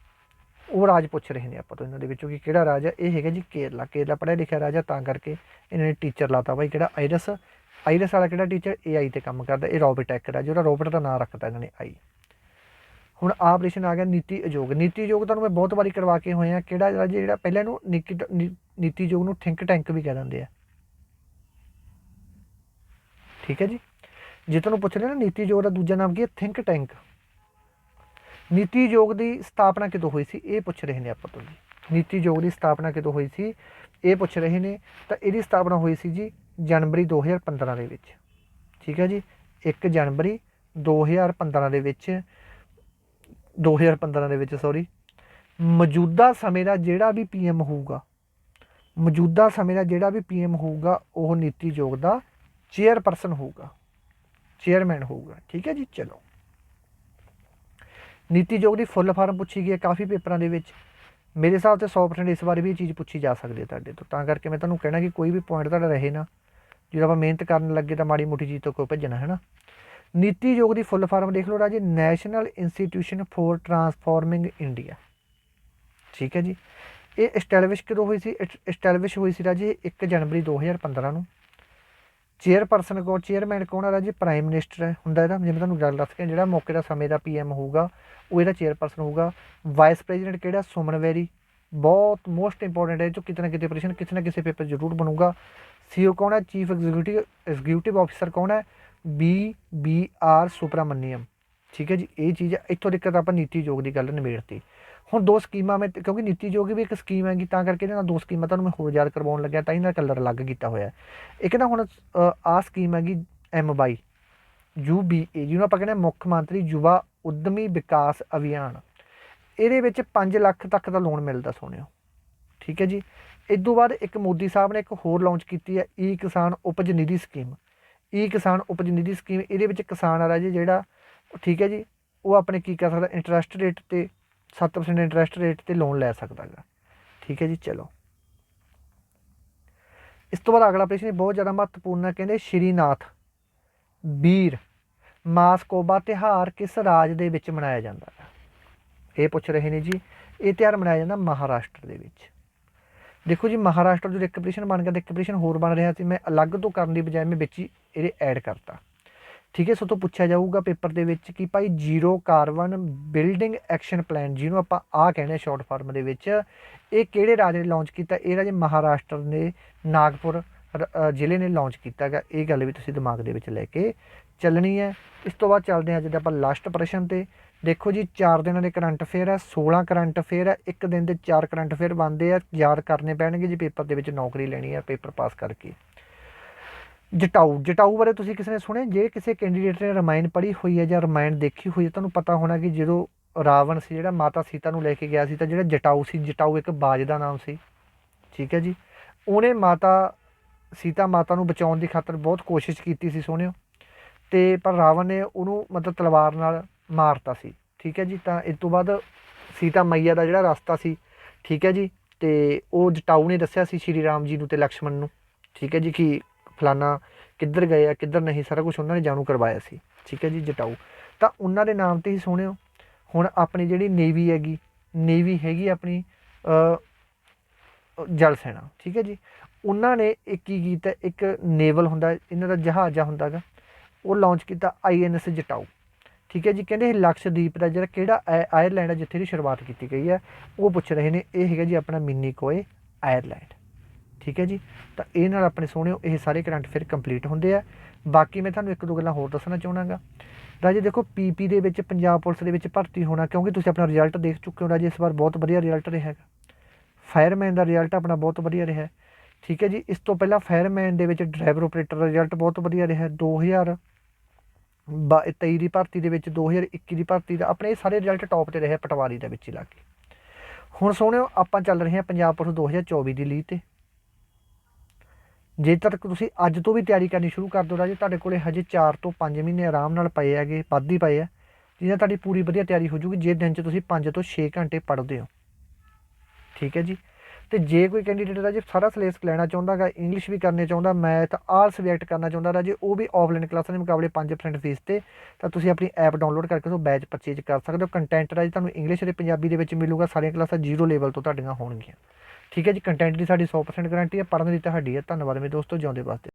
A: ਉਹ ਰਾਜ ਪੁੱਛ ਰਹੇ ਨੇ ਆਪਾਂ ਤੋਂ ਇਹਨਾਂ ਦੇ ਵਿੱਚੋਂ ਕਿ ਕਿਹੜਾ ਰਾਜ ਹੈ ਇਹ ਹੈਗਾ ਜੀ ਕੇਰਲਾ। ਕੇਰਲਾ ਪੜ੍ਹਿਆ ਲਿਖਿਆ ਰਾਜ ਹੈ ਤਾਂ ਕਰਕੇ ਇਹਨਾਂ ਨੇ ਟੀਚਰ ਲਾਤਾ ਬਾਈ ਕਿਹੜਾ? ਆਈਰਸ। ਆਈਰਸ ਵਾਲਾ ਕਿਹੜਾ ਟੀਚਰ AI ਤੇ ਕੰਮ ਕਰਦਾ, ਇਹ ਰੋਬਟ ਟੈਕਰ ਹੈ ਜਿਹੜਾ ਰੋਬਟ ਦਾ ਨਾਮ ਰੱਖਦਾ ਇਹਨਾਂ ਨੇ ਆਈ ਹੁਣ ਆਪਰੇਸ਼ਨ ਆ ਗਿਆ ਨੀਤੀ ਆਯੋਗ। ਨੀਤੀ ਆਯੋਗ ਤੁਹਾਨੂੰ ਮੈਂ ਬਹੁਤ ਵਾਰੀ ਕਰਵਾ ਕੇ ਹੋਏ ਆ ਕਿਹੜਾ ਰਾਜ ਜਿਹੜਾ ਪਹਿਲਾਂ ਇਹਨੂੰ ਨਿਕੀ- ਨੀ- ਨੀਤੀ ਆਯੋਗ ਨੂੰ ਥਿੰਕ ਟੈਂਕ ਵੀ ਕਹਿ ਦਿੰਦੇ ਆ। ਠੀਕ ਹੈ ਜੀ? ਜੇ ਤੁਹਾਨੂੰ ਪੁੱਛ ਰਹੇ ਨਾ ਨੀਤੀ ਆਯੋਗ ਦਾ ਦੂਜਾ ਨਾਮ ਕੀ ਹੈ? ਥਿੰਕ ਟੈਂਕ ਨੀਤੀ ਯੋਗ ਦੀ ਸਥਾਪਨਾ ਕਿਦੋਂ ਹੋਈ ਸੀ? ਇਹ ਪੁੱਛ ਰਹੇ ਨੇ ਆਪਾਂ ਤੋਂ ਜੀ। ਨੀਤੀ ਆਯੋਗ ਦੀ ਸਥਾਪਨਾ ਕਿਦੋਂ ਹੋਈ ਸੀ? ਇਹ ਪੁੱਛ ਰਹੇ ਨੇ। ਤਾਂ ਇਹਦੀ ਸਥਾਪਨਾ ਹੋਈ ਸੀ ਜੀ ਜਨਵਰੀ 2015 ਦੇ ਵਿੱਚ। ਠੀਕ ਹੈ ਜੀ? 1 ਜਨਵਰੀ 2015 ਦੇ ਵਿੱਚ 2015 ਦੇ ਵਿੱਚ ਸੌਰੀ ਮੌਜੂਦਾ ਸਮੇਂ ਦਾ ਜਿਹੜਾ ਵੀ ਪੀਐਮ ਹੋਊਗਾ, ਮੌਜੂਦਾ ਸਮੇਂ ਦਾ ਜਿਹੜਾ ਵੀ ਪੀਐਮ ਹੋਊਗਾ, ਉਹ ਨੀਤੀ ਯੋਗ ਦਾ ਚੇਅਰਪਰਸਨ ਹੋਊਗਾ। ਚੇਅਰਮੈਨ ਹੋਊਗਾ। ਠੀਕ ਹੈ ਜੀ? ਚਲੋ। ਨੀਤੀ ਆਯੋਗ ਦੀ ਫੁੱਲ ਫਾਰਮ ਪੁੱਛੀ ਗਈ ਹੈ ਕਾਫੀ ਪੇਪਰਾਂ ਦੇ ਵਿੱਚ। ਮੇਰੇ ਹਿਸਾਬ ਤੇ 100% ਇਸ ਬਾਰੇ ਵੀ ਇਹ ਚੀਜ਼ ਪੁੱਛੀ ਜਾ ਸਕਦੀ ਹੈ ਤੁਹਾਡੇ ਤੋਂ। ਤਾਂ ਕਰਕੇ ਮੈਂ ਤੁਹਾਨੂੰ ਕਹਿਣਾ ਕਿ ਕੋਈ ਵੀ ਪੁਆਇੰਟ ਤੁਹਾਡਾ ਰਹੇ ਨਾ ਜਦੋਂ ਆਪਾਂ ਮਿਹਨਤ ਕਰਨ ਲੱਗੇ ਤਾਂ ਮਾੜੀ ਮੋਟੀ ਚੀਜ਼ ਤੋਂ ਕੋਈ ਭੱਜਣਾ ਹੈ ਨਾ ਨੀਤੀ ਆਯੋਗ ਦੀ ਫੁੱਲ ਫਾਰਮ ਦੇਖ ਲਓ ਰਾਜੇ national institution for transforming India ਠੀਕ ਹੈ ਜੀ। ਇਹ ਐਸਟੈਬਲਿਸ਼ ਕਦੋਂ ਹੋਈ ਸੀ? ਐਸਟੈਬਲਿਸ਼ ਹੋਈ ਸੀ ਰਾਜੇ 1 ਜਨਵਰੀ 2015 ਨੂੰ। ਚੇਅਰਪਰਸਨ ਕੋ ਚੇਅਰਮੈਨ ਕੌਣ ਹੈ ਜੀ? ਪ੍ਰਾਈਮ ਮਿਨਿਸਟਰ ਹੈ। ਹੁੰਦਾ ਇਹਦਾ, ਜਿਵੇਂ ਤੁਹਾਨੂੰ ਗੱਲ ਦੱਸ ਕੇ ਜਿਹੜਾ ਮੌਕੇ ਦਾ ਸਮੇਂ ਦਾ ਪੀਐਮ ਹੋਊਗਾ, ਉਹ ਇਹਦਾ ਚੇਅਰਪਰਸਨ ਹੋਊਗਾ। ਵਾਈਸ ਪ੍ਰੈਜ਼ੀਡੈਂਟ ਕਿਹੜਾ? ਸੁਮਨ ਵੈਰੀ ਬਹੁਤ ਮੋਸਟ ਇੰਪੋਰਟੈਂਟ ਹੈ। ਜੋ ਕਿਤੇ ਨਾ ਕਿਤੇ ਪ੍ਰਸ਼ਨ ਕਿਸੇ ਨਾ ਕਿਸੇ ਪੇਪਰ ਜ਼ਰੂਰ ਬਣੂਗਾ। ਸੀਓ ਕੌਣ ਹੈ? ਚੀਫ ਐਗਜ਼ੀਕਿਊਟਿਵ ਐਗਜ਼ੀਕਿਊਟਿਵ ਆਫੀਸਰ ਕੌਣ ਹੈ? ਬੀ ਬੀ ਆਰ ਸੁਪਰਾਮਨੀਅਮ ਠੀਕ ਹੈ ਜੀ? ਇਹ ਚੀਜ਼ ਹੈ। ਇੱਥੋਂ ਦਿੱਕਤ ਆਪਾਂ ਨੀਤੀ ਯੋਗ ਦੀ ਗੱਲ ਨਿਬੇੜਤੀ। ਹੁਣ ਦੋ ਸਕੀਮਾਂ ਮੈਂ ਕਿਉਂਕਿ ਨੀਤੀ ਆਯੋਗ ਵੀ ਇੱਕ ਸਕੀਮ ਹੈਗੀ ਤਾਂ ਕਰਕੇ ਇਹਨਾਂ ਨਾਲ ਦੋ ਸਕੀਮਾਂ ਤੁਹਾਨੂੰ ਮੈਂ ਹੋਰ ਯਾਦ ਕਰਵਾਉਣ ਲੱਗਿਆ ਤਾਂ ਇਹਨਾਂ ਦਾ ਕਲਰ ਅਲੱਗ ਕੀਤਾ ਹੋਇਆ ਇੱਕ ਨਾ ਹੁਣ ਅ, ਆਹ ਸਕੀਮ ਹੈਗੀ ਐਮ ਬਾਈ ਯੂ ਬੀ ਏ ਜਿਹਨੂੰ ਆਪਾਂ ਕਹਿੰਦੇ ਹਾਂ ਮੁੱਖ ਮੰਤਰੀ ਯੁਵਾ ਉਦਮੀ ਵਿਕਾਸ ਅਭਿਆਨ। ਇਹਦੇ ਵਿੱਚ 5 ਲੱਖ ਤੱਕ ਦਾ ਲੋਨ ਮਿਲਦਾ ਸੋਹਣਿਓ। ਠੀਕ ਹੈ ਜੀ? ਇਸ ਤੋਂ ਬਾਅਦ ਇੱਕ ਮੋਦੀ ਸਾਹਿਬ ਨੇ ਇੱਕ ਹੋਰ ਲਾਂਚ ਕੀਤੀ ਹੈ ਈ ਕਿਸਾਨ ਉਪਜ ਨਿਧੀ ਸਕੀਮ। ਈ ਕਿਸਾਨ ਉਪਜ ਨਿਧੀ ਸਕੀਮ ਇਹਦੇ ਵਿੱਚ ਕਿਸਾਨ ਆ ਜੀ ਜਿਹੜਾ ਠੀਕ ਹੈ ਜੀ? ਉਹ ਆਪਣੇ ਕੀ ਕਰ ਸਕਦਾ ਇੰਟਰਸਟ ਰੇਟ ਤੇ 7% ਇੰਟਰਸਟ ਰੇਟ ਤੇ ਲੋਨ ਲੈ ਸਕਦਾ ਹੈਗਾ ਠੀਕ ਹੈ ਜੀ, ਚਲੋ। ਇਸ ਤੋਂ ਬਾਅਦ ਅਗਲਾ ਪ੍ਰਸ਼ਨ ਬਹੁਤ ਜ਼ਿਆਦਾ ਮਹੱਤਵਪੂਰਨ ਹੈ, ਕਹਿੰਦੇ ਸ਼੍ਰੀਨਾਥ ਵੀਰ ਮਾਸਕੋਬਾ ਤਿਉਹਾਰ ਕਿਸ ਰਾਜ ਦੇ ਵਿੱਚ ਮਨਾਇਆ ਜਾਂਦਾ ਹੈ? ਇਹ ਪੁੱਛ ਰਹੇ ਨੇ ਜੀ, ਇਹ ਤਿਉਹਾਰ ਮਨਾਇਆ ਜਾਂਦਾ ਮਹਾਰਾਸ਼ਟਰ ਦੇ ਵਿੱਚ। ਦੇਖੋ ਜੀ, ਮਹਾਰਾਸ਼ਟਰ ਜੋ ਇੱਕ ਪ੍ਰਸ਼ਨ ਬਣ ਗਿਆ ਤੇ ਇੱਕ ਪ੍ਰਸ਼ਨ ਹੋਰ ਬਣ ਰਿਹਾ ਸੀ, ਮੈਂ ਅਲੱਗ ਤੋਂ ਕਰਨ ਦੀ ਬਜਾਏ ਮੈਂ ਵਿੱਚ ਹੀ ਇਹਦੇ ਐਡ ਕਰਤਾ। ਠੀਕ ਹੈ, ਸੋ ਤੋਂ ਪੁੱਛਿਆ ਜਾਊਗਾ ਪੇਪਰ ਦੇ ਵਿੱਚ ਕਿ ਭਾਈ zero carbon building action plan ਜਿਹਨੂੰ ਆਪਾਂ ਆ ਕਹਿੰਦੇ ਸ਼ਾਰਟ ਫਾਰਮ ਦੇ ਵਿੱਚ, ਇਹ ਕਿਹੜੇ ਰਾਜ ਨੇ ਲਾਂਚ ਕੀਤਾ? ਇਹ ਰਾਜ ਮਹਾਰਾਸ਼ਟਰ ਨੇ, ਨਾਗਪੁਰ ਜ਼ਿਲ੍ਹੇ ਨੇ ਲਾਂਚ ਕੀਤਾ ਗਾ ਇਹ ਗੱਲ ਵੀ ਤੁਸੀਂ ਦਿਮਾਗ ਦੇ ਵਿੱਚ ਲੈ ਕੇ ਚੱਲਣੀ ਹੈ। ਇਸ ਤੋਂ ਬਾਅਦ ਚੱਲਦੇ ਹਾਂ ਜਦੋਂ ਆਪਾਂ ਲਾਸਟ ਪ੍ਰਸ਼ਨ ਤੇ। ਦੇਖੋ ਜੀ 4 ਦਿਨਾਂ ਦੇ ਕਰੰਟ ਅਫੇਅਰ ਹੈ 16 ਕਰੰਟ ਅਫੇਅਰ ਹੈ, ਇੱਕ ਦਿਨ ਦੇ 4 ਕਰੰਟ ਅਫੇਅਰ ਬਣਦੇ ਆ, ਯਾਦ ਕਰਨੇ ਪੈਣਗੇ ਜੀ, ਪੇਪਰ ਦੇ ਵਿੱਚ ਨੌਕਰੀ ਲੈਣੀ ਹੈ, ਪੇਪਰ ਪਾਸ ਕਰਕੇ। ਜਟਾਊ ਜਟਾਊ ਬਾਰੇ ਤੁਸੀਂ ਕਿਸੇ ਨੇ ਸੁਣਿਆ? ਜੇ ਕਿਸੇ ਕੈਂਡੀਡੇਟ ਨੇ ਰਮਾਇਣ ਪੜ੍ਹੀ ਹੋਈ ਹੈ ਜਾਂ ਰਮਾਇਣ ਦੇਖੀ ਹੋਈ ਹੈ, ਤੁਹਾਨੂੰ ਪਤਾ ਹੋਣਾ ਕਿ ਜਦੋਂ ਰਾਵਣ ਸੀ, ਜਿਹੜਾ ਮਾਤਾ ਸੀਤਾ ਨੂੰ ਲੈ ਕੇ ਗਿਆ ਸੀ, ਤਾਂ ਜਿਹੜਾ ਜਟਾਊ ਸੀ, ਜਟਾਊ ਇੱਕ ਬਾਜ ਦਾ ਨਾਮ ਸੀ। ਠੀਕ ਹੈ ਜੀ? ਉਹਨੇ ਮਾਤਾ, ਸੀਤਾ ਮਾਤਾ ਨੂੰ ਬਚਾਉਣ ਦੀ ਖਾਤਰ ਬਹੁਤ ਕੋਸ਼ਿਸ਼ ਕੀਤੀ ਸੀ ਸੋਹਣਿਓ। ਤੇ ਪਰ ਰਾਵਣ ਨੇ ਉਹਨੂੰ ਮਤਲਬ ਤਲਵਾਰ ਨਾਲ ਮਾਰਤਾ ਸੀ। ਠੀਕ ਹੈ ਜੀ? ਤਾਂ ਇਸ ਤੋਂ ਬਾਅਦ ਸੀਤਾ ਮਈਆ ਦਾ ਜਿਹੜਾ ਰਸਤਾ ਸੀ, ਠੀਕ ਹੈ ਜੀ? ਤੇ ਉਹ ਜਟਾਊ ਨੇ ਦੱਸਿਆ ਸੀ ਸ਼੍ਰੀ ਰਾਮ ਜੀ ਨੂੰ ਤੇ ਲਕਸ਼ਮਣ ਨੂੰ। ਠੀਕ ਹੈ ਜੀ ਕਿ ਫਲਾਨਾ ਕਿੱਧਰ ਗਏ ਆ, ਕਿੱਧਰ ਨਹੀਂ, ਸਾਰਾ ਕੁਝ ਉਹਨਾਂ ਨੇ ਜਾਣੂ ਕਰਵਾਇਆ ਸੀ। ਠੀਕ ਹੈ ਜੀ, ਜਟਾਊ। ਤਾਂ ਉਹਨਾਂ ਦੇ ਨਾਮ ਤੇ ਹੀ ਸੁਣਿਓ। ਹੁਣ ਆਪਣੀ ਜਿਹੜੀ ਨੇਵੀ ਹੈਗੀ ਨੇਵੀ ਹੈਗੀ ਆਪਣੀ ਜਲ ਸੈਨਾ। ਠੀਕ ਹੈ ਜੀ? ਉਹਨਾਂ ਨੇ ਇੱਕ ਕੀ ਕੀਤਾ, ਇੱਕ ਨੇਵਲ ਹੁੰਦਾ, ਇਹਨਾਂ ਦਾ ਜਹਾਜ਼ਾ ਹੁੰਦਾਗਾ, ਉਹ ਲਾਂਚ ਕੀਤਾ ਆਈਐਨਐਸ ਜਟਾਊ। ਠੀਕ ਹੈ ਜੀ? ਕਹਿੰਦੇ ਇਹ ਲਕਸ਼ਦੀਪ ਦਾ ਜਿਹੜਾ ਕਿਹੜਾ ਆਇ- ਆਇਰਲੈਂਡ ਹੈ ਜਿੱਥੇ ਦੀ ਸ਼ੁਰੂਆਤ ਕੀਤੀ ਗਈ ਹੈ, ਉਹ ਪੁੱਛ ਰਹੇ ਨੇ, ਇਹ ਹੈਗਾ ਜੀ ਆਪਣਾ ਮਿੰਨੀ ਕੋਏ ਆਇਰਲੈਂਡ। ਠੀਕ ਹੈ ਜੀ? ਤਾਂ ਇਹ ਨਾਲ ਆਪਣੇ ਸੋਹਣਿਓ ਇਹ ਸਾਰੇ ਕਰੰਟ ਫਿਰ ਕੰਪਲੀਟ ਹੁੰਦੇ ਆ। ਬਾਕੀ ਮੈਂ ਤੁਹਾਨੂੰ ਇੱਕ ਦੋ ਗੱਲਾਂ ਹੋਰ ਦੱਸਣਾ ਚਾਹਣਾਗਾ ਰਾਜੇ ਦੇਖੋ ਪੀਪੀ ਦੇ ਵਿੱਚ, ਪੰਜਾਬ ਪੁਲਿਸ ਦੇ ਵਿੱਚ ਭਰਤੀ ਹੋਣਾ, ਕਿਉਂਕਿ ਤੁਸੀਂ ਆਪਣਾ ਰਿਜ਼ਲਟ ਦੇਖ ਚੁੱਕੇ ਹੋ ਰਾਜੇ, ਇਸ ਵਾਰ ਬਹੁਤ ਵਧੀਆ ਰਿਜ਼ਲਟ ਰਿਹਾ ਹੈਗਾ। ਫਾਇਰਮੈਨ ਦਾ ਰਿਜ਼ਲਟ ਆਪਣਾ ਬਹੁਤ ਵਧੀਆ ਰਿਹਾ। ਠੀਕ ਹੈ ਜੀ? ਇਸ ਤੋਂ ਪਹਿਲਾਂ ਫਾਇਰਮੈਨ ਦੇ ਵਿੱਚ ਡਰਾਈਵਰ ਆਪਰੇਟਰ ਦਾ ਰਿਜ਼ਲਟ ਬਹੁਤ ਵਧੀਆ ਰਿਹਾ। ਹੈ। 2000 ਬਾ- 23 ਦੀ ਭਰਤੀ ਦੇ ਵਿੱਚ 2021 ਦੀ ਭਰਤੀ ਦਾ ਆਪਣੇ ਇਹ ਸਾਰੇ ਰਿਜ਼ਲਟ ਟੌਪ ਤੇ ਰਹੇ ਪਟਵਾਰੀ ਦੇ ਵਿੱਚ ਹੀ ਲਾ ਕੇ। ਹੁਣ ਸੋਹਣਿਓ, ਆਪਾਂ ਚੱਲ ਰਹੇ ਹਾਂ ਪੰਜਾਬ ਪੁਲਿਸ 2024 ਦੀ ਲੀਡ ਤੇ। ਜੇ ਤੱਕ ਤੁਸੀਂ ਅੱਜ ਤੋਂ ਵੀ ਤਿਆਰੀ ਕਰਨੀ ਸ਼ੁਰੂ ਕਰ ਦਿਓ ਰਾਜੇ, ਤੁਹਾਡੇ ਕੋਲੇ ਹਜੇ 4 ਤੋਂ 5 ਮਹੀਨੇ ਆਰਾਮ ਨਾਲ ਪਏ ਹੈਗੇ ਵੱਧ ਹੀ ਪਏ ਆ। ਜਿਹਨਾਂ ਤੁਹਾਡੀ ਪੂਰੀ ਵਧੀਆ ਤਿਆਰੀ ਹੋ ਜੂਗੀ ਜੇ ਦਿਨ 'ਚ ਤੁਸੀਂ 5 ਤੋਂ 6 ਘੰਟੇ ਪੜ੍ਹਦੇ ਹੋ। ਠੀਕ ਹੈ ਜੀ? ਤੇ ਜੇ ਕੋਈ ਕੈਂਡੀਡੇਟ ਰਾਜੇ ਸਾਰਾ ਸਿਲੇਬਸ ਲੈਣਾ ਚਾਹੁੰਦਾ ਹੈਗਾ ਇੰਗਲਿਸ਼ ਵੀ ਕਰਨੇ ਚਾਹੁੰਦਾ ਮੈਥ ਆਲ ਸਬਜੈਕਟ ਕਰਨਾ ਚਾਹੁੰਦਾ ਰਾਜੇ, ਉਹ ਵੀ ਆਫਲਾਈਨ ਕਲਾਸਾਂ ਦੇ ਮੁਕਾਬਲੇ 5% ਫੀਸ ਤੇ, ਤਾਂ ਤੁਸੀਂ ਆਪਣੀ ਐਪ ਡਾਊਨਲੋਡ ਕਰਕੇ ਉਹ ਬੈਚ ਪਰਚੇਜ ਕਰ ਸਕਦੇ ਹੋ। ਕੰਟੈਂਟ ਰਾਜੇ ਤੁਹਾਨੂੰ ਇੰਗਲਿਸ਼ ਤੇ ਪੰਜਾਬੀ ਦੇ ਵਿੱਚ ਮਿਲੂਗਾ, ਸਾਰੀਆਂ ਕਲਾਸਾਂ ਜ਼ੀਰੋ ਲੈਵਲ ਤੋਂ ਤੁਹਾਡੀਆਂ ਹੋਣਗੀਆਂ। ਠੀਕ ਹੈ ਜੀ ਕੰਟੈਂਟ ਦੀ ਸਾਡੀ 100% ਗਾਰੰਟੀ ਹੈ, ਪੜ੍ਹਨ ਦੀ ਤੁਹਾਡੀ ਹੈ। ਧੰਨਵਾਦ ਮੇਰੇ ਦੋਸਤੋ, ਜਿਉਂਦੇ ਵਾਸਤੇ।